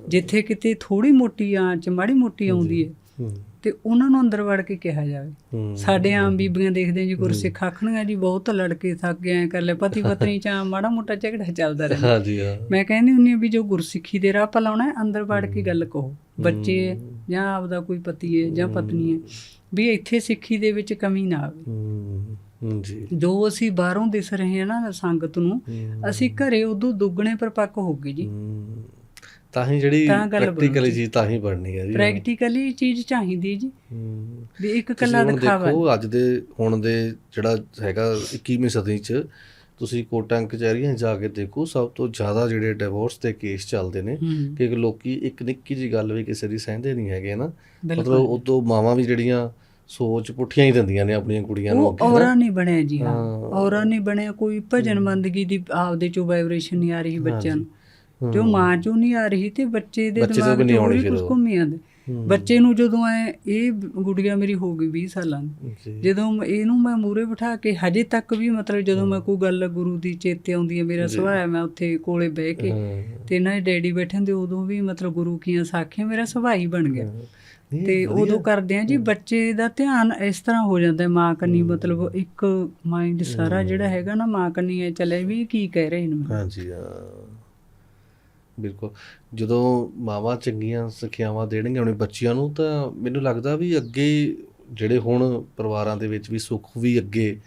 ਜਿੱਥੇ ਕਿਤੇ ਥੋੜੀ ਮੋਟੀ ਆਂਚ ਮਾੜੀ ਮੋਟੀ ਆਉਂਦੀ ਹੈ ਤੇ ਉਹਨਾਂ ਨੂੰ ਅੰਦਰ ਵੜ ਕੇ ਕਿਹਾ ਜਾਵੇ। ਸਾਡੇ ਆਮ ਬੀਬੀਆਂ ਦੇਖਦੇ ਜੀ ਗੁਰਸਿੱਖ ਆਖਣੀਆਂ ਜੀ ਬਹੁਤ ਲੜਕੇ ਥੱਕ ਗਏ ਐ ਕਰ ਲੈ ਪਤੀ ਪਤਨੀ ਚ ਮਾੜਾ ਮੋਟਾ ਝਗੜਾ ਚੱਲਦਾ ਰਹਿੰਦਾ। ਹਾਂਜੀ ਹਾਂ। ਮੈਂ ਕਹਿੰਦੀ ਹੁੰਦੀ ਹਾਂ ਵੀ ਜੋ ਗੁਰਸਿੱਖੀ ਦੇ ਰਾਹ ਪਲਾਉਣਾ ਅੰਦਰ ਵੜ ਕੇ ਗੱਲ ਕਹੋ। ਬੱਚੇ ਹੈ। ਜਾਂ ਆਪਦਾ ਕੋਈ ਪਤੀ ਹੈ ਜਾਂ ਪਤਨੀ ਹੈ ਵੀ ਇੱਥੇ ਸਿੱਖੀ ਦੇ ਵਿੱਚ ਕਮੀ ਨਾ ਆਵੇ। ਜੀ। ਜੋ ਅਸੀਂ ਬਾਹਰੋਂ ਦਿਸ ਰਹੇ ਹਾਂ ਨਾ ਸੰਗਤ ਨੂੰ ਅਸੀਂ ਘਰੇ ਉਦੋਂ ਦੁੱਗਣੇ ਪਰਪੱਕ ਹੋ ਗਏ ਜੀ। ਤਾਂ ਹੀ ਜਿਹੜੀ। ਪ੍ਰੈਕਟੀਕਲੀ ਚੀਜ਼ ਤਾਂ ਹੀ ਬਣਨੀ ਹੈ ਜੀ। ਪ੍ਰੈਕਟੀਕਲੀ ਚੀਜ਼ ਚਾਹੀਦੀ ਜੀ। ਵੀ ਇੱਕ ਕੱਲਾ ਦਿਖਾਵਾ। ਦੇਖੋ ਅੱਜ ਦੇ ਹੁਣ ਦੇ ਜਿਹੜਾ ਹੈਗਾ 21ਵੀਂ ਸਦੀ 'ਚ ਤੁਸੀਂ ਕੋਟਾਂ ਕਚਹਿਰੀਆਂ ਜਾ ਕੇ ਦੇਖੋ ਸਭ ਤੋਂ ਜ਼ਿਆਦਾ ਜਿਹੜੇ ਡਿਵੋਰਸ ਦੇ ਕੇਸ ਚੱਲਦੇ ਨੇ ਕਿ ਲੋਕੀ ਇੱਕ ਨਿੱਕੀ ਜੀ ਗੱਲ ਵੀ ਕਿਸੇ ਦੀ ਸਹਿੰਦੇ ਨਹੀਂ ਹੈਗੇ ਨਾ ਮਤਲਬ ਉਦੋਂ ਮਾਵਾਂ ਵੀ ਜਿਹੜੀਆਂ ਸੋਚ ਪੁੱਠੀਆਂ ਹੀ ਦਿੰਦੀਆਂ ਨੇ ਆਪਣੀਆਂ ਕੁੜੀਆਂ ਨੂੰ ਅੱਗੇ। ਔਰਾ ਨਹੀਂ ਬਣਿਆ ਜੀ ਹਾਂ। ਔਰਾ ਨਹੀਂ ਬਣਿਆ ਕੋਈ ਭਜਨ ਬੰਦਗੀ ਦੀ ਆਪਦੇ ਚੋਂ ਵਾਈਬ੍ਰੇਸ਼ਨ ਨਹੀਂ ਆ ਰਹੀ ਬੱਚਿਆਂ ਨੂੰ। ਜੋ ਮਾਂ ਚੋਂ ਨਹੀਂ ਆ ਰਹੀ ਤੇ ਬੱਚੇ ਦੇ ਦਿਮਾਗ ਚੋਂ ਕੁਝ। ਘੁੰਮੀ ਹਮ, ਬੱਚੇ ਨੂੰ ਜਦੋਂ ਐ ਇਹ ਗੁੜੀਆ ਮੇਰੀ ਹੋ ਗਈ 20 ਸਾਲਾਂ ਦੀ। ਜਦੋਂ ਇਹਨੂੰ ਮੈਂ ਮੂਰੇ ਬਿਠਾ ਕੇ ਹਜੇ ਤੱਕ ਵੀ ਮਤਲਬ ਜਦੋਂ ਮੈਂ ਕੋਈ ਗੱਲ ਗੁਰੂ ਦੀ ਚੇਤੇ ਆਉਂਦੀ ਹੈ ਮੇਰਾ। ਸੁਭਾਅ ਮੈਂ ਉੱਥੇ ਕੋਲੇ ਬਹਿ ਕੇ ਤੇ ਇਹਨਾਂ ਦੇ ਡੈਡੀ ਬੈਠੇ ਹੁੰਦੇ ਉਦੋਂ ਵੀ ਮਤਲਬ ਗੁਰੂ ਕੀਆਂ ਸਾਖੀਆਂ ਮੇਰਾ ਸੁਭਾਅ ਹੀ ਬਣ ਗਿਆ। ਤੇ। ਉਦੋਂ ਕਰਦੇ ਆ ਜੀ ਬੱਚੇ ਦਾ ਧਿਆਨ ਇਸ ਤਰ੍ਹਾਂ ਹੋ ਜਾਂਦਾ ਹੈ ਮਾਂ ਕੰਨੀ ਮਤਲਬ ਇੱਕ ਮਾਈਂਡ ਸਾਰਾ ਜਿਹੜਾ ਹੈਗਾ ਨਾ ਮਾਂ ਕੰਨੀ ਐ ਚੱਲੇ ਵੀ ਕੀ ਕਹਿ ਰਹੇ ਨੇ। ਹਾਂਜੀ ਹਾਂ। ਬਿਲਕੁਲ। ਜਦੋਂ ਮਾਵਾਂ ਚੰਗੀਆਂ ਸਿੱਖਿਆਵਾਂ ਦੇਣਗੀਆਂ ਆਪਣੇ ਬੱਚਿਆਂ ਨੂੰ ਤਾਂ ਮੈਨੂੰ ਲੱਗਦਾ ਵੀ ਅੱਗੇ ਜਿਹੜੇ ਹੁਣ ਪਰਿਵਾਰਾਂ ਦੇ ਵਿੱਚ ਵੀ ਸੁੱਖ ਵੀ ਅੱਗੇ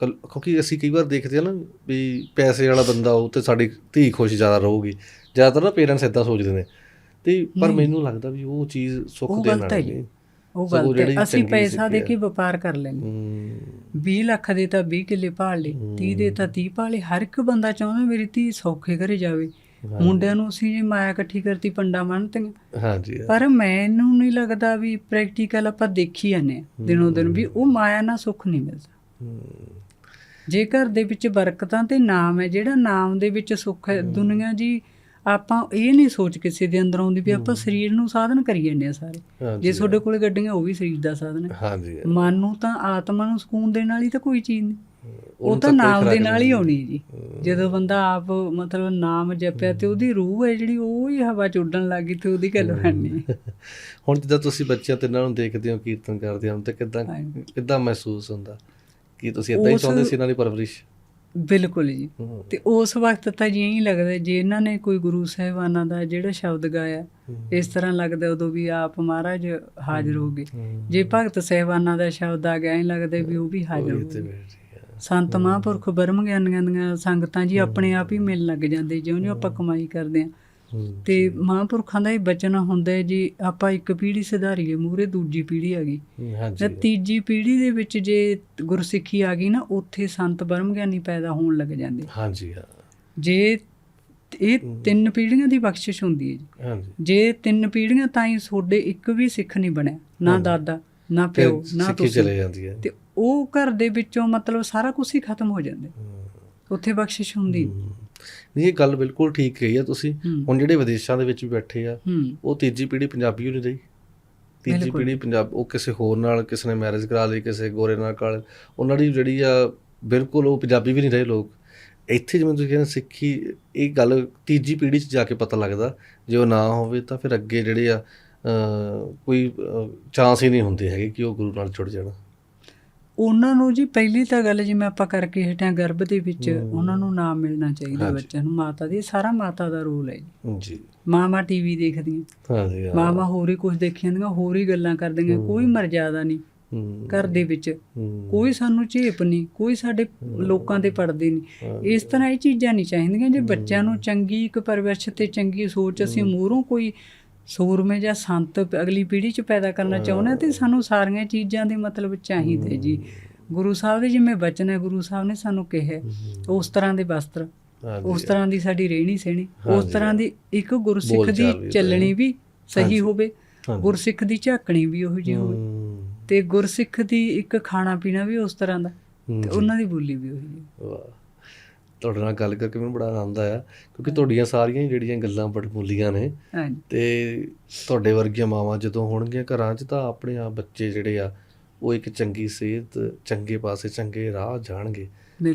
ਕਿਉਂਕਿ ਅਸੀਂ ਕਈ ਵਾਰ ਦੇਖਦੇ ਆ ਨਾ ਵੀ ਪੈਸੇ ਵਾਲਾ ਬੰਦਾ ਉਹ ਤੇ ਸਾਡੀ ਧੀ ਖੁਸ਼ ਜ਼ਿਆਦਾ ਰਹੂਗੀ। ਜ਼ਿਆਦਾਤਰ ਨਾ ਪੇਰੈਂਟਸ ਇਦਾਂ ਸੋਚਦੇ ਨੇ। ਤੇ ਪਰ। ਮੈਨੂੰ ਲੱਗਦਾ ਵੀ ਉਹ ਚੀਜ਼ ਸੁੱਖ ਵਾਲੀ ਜੀ। ਨਹੀਂ। ਉਹ ਜਿਹੜੀ ਹੈ। ਅਸੀਂ ਪੈਸਾ ਦੇ। ਕੇ ਵਪਾਰ ਕਰ ਲੈਂਦੇ ਹਮ, 20 ਲੱਖ ਦੇ ਤਾਂ 20 ਕਿੱਲੇ ਭਾਲ ਲਏ 30 ਦੇ ਤਾਂ 30 ਭਾਲੇ ਹਰ ਇੱਕ ਬੰਦਾ ਚਾਹੁੰਦਾ ਮੇਰੀ ਧੀ ਸੌਖੇ ਘਰੇ ਜਾਵੇ। ਮੁੰਡਿਆਂ ਨੂੰ ਅਸੀਂ ਜੇ ਮਾਇਆ ਇਕੱਠੀ ਕਰਤੀ ਪੰਡਾ ਮੰਨਤੀਆਂ। ਹਾਂਜੀ। ਪਰ ਮੈਨੂੰ ਨਹੀਂ ਲੱਗਦਾ ਵੀ ਪ੍ਰੈਕਟੀਕਲ ਆਪਾਂ ਦੇਖੀ ਜਾਂਦੇ ਦਿਨੋਂ ਦਿਨ ਵੀ ਉਹ ਮਾਇਆ ਨਾਲ ਸੁੱਖ ਨਹੀਂ ਮਿਲਦਾ। ਜੇ ਘਰ ਦੇ ਵਿੱਚ ਬਰਕਤਾਂ ਤੇ ਨਾਮ ਹੈ ਜਿਹੜਾ ਨਾਮ ਦੇ ਵਿੱਚ ਸੁੱਖ ਹੈ ਦੁਨੀਆ ਜੀ ਆਪਾਂ ਇਹ ਨਹੀਂ ਸੋਚ ਕਿਸੇ ਦੇ ਅੰਦਰ ਆਉਂਦੀ ਵੀ ਆਪਾਂ ਸਰੀਰ ਨੂੰ ਸਾਧਨ ਕਰੀ ਜਾਂਦੇ ਆ ਸਾਰੇ। ਜੇ ਤੁਹਾਡੇ ਕੋਲੇ ਗੱਡੀਆਂ ਉਹ ਵੀ ਸਰੀਰ ਦਾ ਸਾਧਨ ਹੈ। ਹਾਂਜੀ। ਮਨ ਨੂੰ ਤਾਂ ਆਤਮਾ ਨੂੰ ਸਕੂਨ ਦੇਣ ਵਾਲੀ ਤਾਂ ਕੋਈ ਚੀਜ਼ ਨਹੀਂ। ਉਹ ਤਾਂ ਨਾਮ ਦੇ ਨਾਲ ਹੀ। ਆਉਣੀ ਜੀ। ਜਦੋਂ ਬੰਦਾ ਆਪ ਮਤਲਬ ਨਾਮ ਜਪਿਆ ਤੇ ਉਹਦੀ ਰੂਹ ਹੈ ਜਿਹੜੀ ਉਹ ਹੀ ਹਵਾ ਚ ਉੱਡਣ ਲੱਗੀ ਤੇ ਉਹਦੀ ਗੱਲ ਬਣਨੀ। <laughs> ਹੁਣ ਜਿੱਦਾਂ ਤੁਸੀਂ ਬੱਚਿਆਂ ਤੇ ਇਹਨਾਂ ਨੂੰ ਦੇਖਦੇ ਹੋ ਕੀਰਤਨ ਕਰਦੇ ਹੋ ਤੇ ਕਿਦਾਂ। ਕਿਦਾਂ ਮਹਿਸੂਸ ਹੁੰਦਾ? ਕੀ ਤੁਸੀਂ ਇਦਾਂ ਹੀ ਚਾਹੁੰਦੇ ਸੀ ਇਹਨਾਂ ਦੀ ਪਰਵਰਿਸ਼? ਬਿਲਕੁਲ ਜੀ। ਹੂੰ, ਤੇ ਉਸ ਵਕਤ ਤਾਂ ਜੀ ਇਹੀ ਲੱਗਦਾ ਜੇ ਇਹਨਾਂ ਨੇ ਕੋਈ ਗੁਰੂ ਸਾਹਿਬਾਨਾਂ ਦਾ ਜਿਹੜਾ ਸ਼ਬਦ ਗਾਇਆ ਹੂੰ, ਇਸ ਤਰ੍ਹਾਂ ਲੱਗਦਾ ਉਦੋਂ ਵੀ ਆਪ ਮਹਾਰਾਜ ਹਾਜ਼ਰ ਹੋ ਗਏ। ਹੂੰ। ਜੇ ਭਗਤ ਸਾਹਿਬਾਨਾਂ ਦਾ ਸ਼ਬਦ ਆ ਗਿਆ ਐਂ ਲੱਗਦਾ ਵੀ ਉਹ ਵੀ ਹਾਜ਼ਰ ਹੋ ਆ। ਸੰਤ ਮਹਾਂਪੁਰਖ ਬਰਮ ਗਿਆਨੀਆਂ ਦੀਆਂ ਸੰਗਤਾਂ ਜੀ ਆਪਣੇ ਆਪ ਹੀ ਮਿਲਣ ਲੱਗ ਜਾਂਦੇ ਜਿਉਂ-ਜਿਉਂ ਆਪਾਂ ਕਮਾਈ ਕਰਦੇ ਆ ਹੂੰ, ਤੇ ਮਹਾਂਪੁਰਖਾਂ ਦਾ ਇਹ ਬਚਨ ਹੁੰਦਾ ਹੈ ਜੀ ਆਪਾਂ ਇੱਕ ਪੀੜ੍ਹੀ ਸੁਧਾਰੀਏ ਮੂਰੇ ਦੂਜੀ ਪੀੜ੍ਹੀ ਆ ਗਈ। ਹੂੰ, ਹਾਂਜੀ ਤਾਂ ਤੀਜੀ ਪੀੜ੍ਹੀ ਦੇ ਵਿੱਚ ਜੇ ਗੁਰਸਿੱਖੀ ਆ ਗਈ ਨਾ ਉੱਥੇ ਸੰਤ ਬਰਮ ਗਿਆਨੀ ਪੈਦਾ ਹੋਣ ਲੱਗ ਜਾਂਦੇ। ਹਾਂਜੀ ਹਾਂ, ਜੇ ਇਹ ਤਿੰਨ ਪੀੜ੍ਹੀਆਂ ਦੀ ਬਖਸ਼ਿਸ਼ ਹੁੰਦੀ ਹੈ ਜੀ। ਹਾਂਜੀ ਜੇ। ਤਿੰਨ ਪੀੜ੍ਹੀਆਂ ਤਾਂ ਹੀ ਤੁਹਾਡੇ ਇੱਕ ਵੀ ਸਿੱਖ ਨਹੀਂ ਬਣਿਆ ਨਾ ਦਾਦਾ ਨਾ ਪਿਓ ਨਾ ਸਿੱਖੀ ਤੁਸੀਂ। ਚਲੇ ਜਾਂਦੀ ਹੈ। ਤੇ ਉਹ ਘਰ ਦੇ ਵਿੱਚੋਂ ਮਤਲਬ ਸਾਰਾ ਕੁਝ ਹੀ ਖਤਮ ਹੋ ਜਾਂਦਾ ਉੱਥੇ ਬਖਸ਼ਿਸ਼ ਹੁੰਦੀ। ਨਹੀਂ ਇਹ ਗੱਲ ਬਿਲਕੁਲ ਠੀਕ ਕਹੀ ਆ ਤੁਸੀਂ। ਹੁਣ ਜਿਹੜੇ ਵਿਦੇਸ਼ਾਂ ਦੇ ਵਿੱਚ ਵੀ ਬੈਠੇ ਆ ਉਹ ਤੀਜੀ ਪੀੜ੍ਹੀ ਪੰਜਾਬੀ ਹੋ ਨਹੀਂ ਰਹੀ ਤੀਜੀ। ਪੀੜ੍ਹੀ ਪੰਜਾਬ ਉਹ ਕਿਸੇ ਹੋਰ ਨਾਲ ਕਿਸੇ ਨੇ ਮੈਰਿਜ ਕਰਾ ਲਈ ਕਿਸੇ ਗੋਰੇ ਨਾਲ ਕਰ ਉਹਨਾਂ ਦੀ ਜਿਹੜੀ ਆ ਬਿਲਕੁਲ ਉਹ ਪੰਜਾਬੀ ਵੀ ਨਹੀਂ ਰਹੇ ਲੋਕ। ਇੱਥੇ ਜਿਵੇਂ ਤੁਸੀਂ ਕਹਿੰਦੇ ਸਿੱਖੀ ਇਹ ਗੱਲ ਤੀਜੀ ਪੀੜ੍ਹੀ 'ਚ ਜਾ ਕੇ ਪਤਾ ਲੱਗਦਾ। ਜੇ ਉਹ ਨਾ ਹੋਵੇ ਤਾਂ ਫਿਰ ਅੱਗੇ ਜਿਹੜੇ ਆ ਕੋਈ ਚਾਂਸ ਹੀ ਨਹੀਂ ਹੁੰਦੇ ਹੈਗੇ ਕਿ ਉਹ ਗੁਰੂ ਨਾਲ ਜੁੜ ਜਾਣ। ਉਹਨਾਂ ਨੂੰ ਜੀ ਪਹਿਲੀ ਤਾਂ ਗੱਲ ਜਿਵੇਂ ਆਪਾਂ ਕਰਕੇ ਹਟਿਆ ਗਰਭ ਦੇ ਵਿੱਚ। ਉਹਨਾਂ ਨੂੰ ਨਾਮ ਮਿਲਣਾ ਚਾਹੀਦਾ। ਬੱਚਿਆਂ ਨੂੰ। ਮਾਤਾ ਦੀ ਸਾਰਾ ਮਾਤਾ ਦਾ ਰੋਲ ਹੈ ਜੀ। ਜੀ। ਮਾਮਾ ਟੀਵੀ ਦੇਖਦੀਆਂ। ਹਾਂ। ਮਾਮਾ ਹੋਰ ਹੀ ਕੁਝ ਦੇਖੀ ਜਾਂਦੀਆਂ ਹੋਰ ਹੀ ਗੱਲਾਂ ਕਰਦੀਆਂ। ਕੋਈ ਮਰਜ਼ਾਦਾ ਨਹੀਂ। ਘਰ ਦੇ ਵਿੱਚ। ਕੋਈ ਸਾਨੂੰ ਝੇਪ ਨਹੀਂ ਕੋਈ ਸਾਡੇ ਲੋਕਾਂ ਤੇ ਪੜਦੇ ਨਹੀਂ। ਇਸ ਤਰ੍ਹਾਂ ਇਹ ਚੀਜ਼ਾਂ ਨਹੀਂ ਚਾਹੀਦੀਆਂ ਜੇ ਬੱਚਿਆਂ ਨੂੰ ਚੰਗੀ ਇੱਕ ਪਰਵਰਿਸ਼ ਤੇ ਚੰਗੀ ਸੋਚ ਅਸੀਂ ਮੂਹਰੋਂ ਕੋਈ ਸੂਰਮੇ ਜਾਂ ਸੰਤ ਅਗਲੀ ਪੀੜ੍ਹੀ ਚ ਪੈਦਾ ਕਰਨਾ ਚਾਹੁੰਦੇ ਤੇ ਸਾਨੂੰ ਸਾਰੀਆਂ ਚੀਜ਼ਾਂ ਦੇ ਮਤਲਬ ਚਾਹੀਦੇ ਜੀ। ਗੁਰੂ ਸਾਹਿਬ ਦੇ ਜਿਵੇਂ ਬਚਨ ਹੈ ਗੁਰੂ ਸਾਹਿਬ ਨੇ ਸਾਨੂੰ ਕਿਹਾ ਉਸ ਤਰ੍ਹਾਂ ਦੇ ਵਸਤਰ ਉਸ ਤਰ੍ਹਾਂ ਦੀ ਸਾਡੀ ਰਹਿਣੀ ਸਹਿਣੀ ਉਸ। ਤਰ੍ਹਾਂ ਦੀ ਇੱਕ ਗੁਰਸਿੱਖ ਦੀ ਚੱਲਣੀ ਵੀ ਸਹੀ। ਹੋਵੇ। ਗੁਰਸਿੱਖ ਦੀ ਝਾਕਣੀ ਵੀ ਉਹੋ ਜਿਹੀ ਹੋਵੇ। ਤੇ ਗੁਰਸਿੱਖ ਦੀ ਇੱਕ ਖਾਣਾ ਪੀਣਾ ਵੀ ਉਸ ਤਰ੍ਹਾਂ ਦਾ ਤੇ। ਉਹਨਾਂ ਦੀ ਬੋਲੀ ਵੀ ਉਹੀ ਹੈ। ਵਾਹ। ਤੁਹਾਡੇ ਨਾਲ ਗੱਲ ਕਰਕੇ ਮੈਨੂੰ ਬੜਾ ਆਨੰਦ ਆਇਆ ਕਿਉਂਕਿ ਤੁਹਾਡੀਆਂ ਸਾਰੀਆਂ ਹੀ ਜਿਹੜੀਆਂ ਗੱਲਾਂ ਬੜਮੁੱਲੀਆਂ ਨੇ ਹਾਂਜੀ। ਤੇ ਤੁਹਾਡੇ ਵਰਗੀਆਂ ਮਾਵਾਂ ਜਦੋਂ ਹੋਣਗੀਆਂ ਘਰਾਂ 'ਚ ਤਾਂ ਆਪਣੇ ਆ ਬੱਚੇ ਜਿਹੜੇ ਆ ਉਹ ਇੱਕ ਚੰਗੀ ਸਿਹਤ ਚੰਗੇ ਪਾਸੇ ਚੰਗੇ ਰਾਹ ਜਾਣਗੇ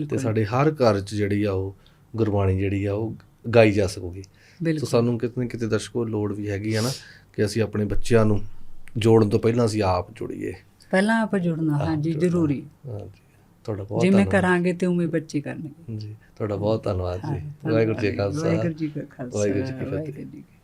ਤੇ ਸਾਡੇ ਹਰ ਘਰ 'ਚ ਜਿਹੜੀ ਆ ਉਹ ਗੁਰਬਾਣੀ ਜਿਹੜੀ ਆ ਉਹ ਗਾਈ ਜਾ ਸਕੂਗੀ। ਸੋ ਸਾਨੂੰ ਕਿਤੇ ਨਾ ਕਿਤੇ ਦਰਸ਼ਕੋ ਲੋੜ ਵੀ ਹੈਗੀ ਆ ਨਾ ਕਿ ਅਸੀਂ ਆਪਣੇ ਬੱਚਿਆਂ ਨੂੰ ਜੋੜਨ ਤੋਂ ਪਹਿਲਾਂ ਅਸੀਂ ਆਪ ਜੁੜੀਏ। ਪਹਿਲਾਂ ਆਪ ਜੁੜਨਾ ਹਾਂਜੀ। ਜ਼ਰੂਰੀ। ਹਾਂਜੀ। ਤੁਹਾਡਾ ਬਹੁਤ ਜਿਵੇਂ ਕਰਾਂਗੇ ਤੇ ਉਵੇਂ ਬੱਚੇ ਕਰਨਗੇ। ਜੀ ਤੁਹਾਡਾ ਬਹੁਤ ਧੰਨਵਾਦ ਜੀ। ਵਾਹਿਗੁਰੂ ਜੀ ਕਾ ਖਾਲਸਾ। ਵਾਹਿਗੁਰੂ ਜੀ ਕਾ ਫਤਿਹ।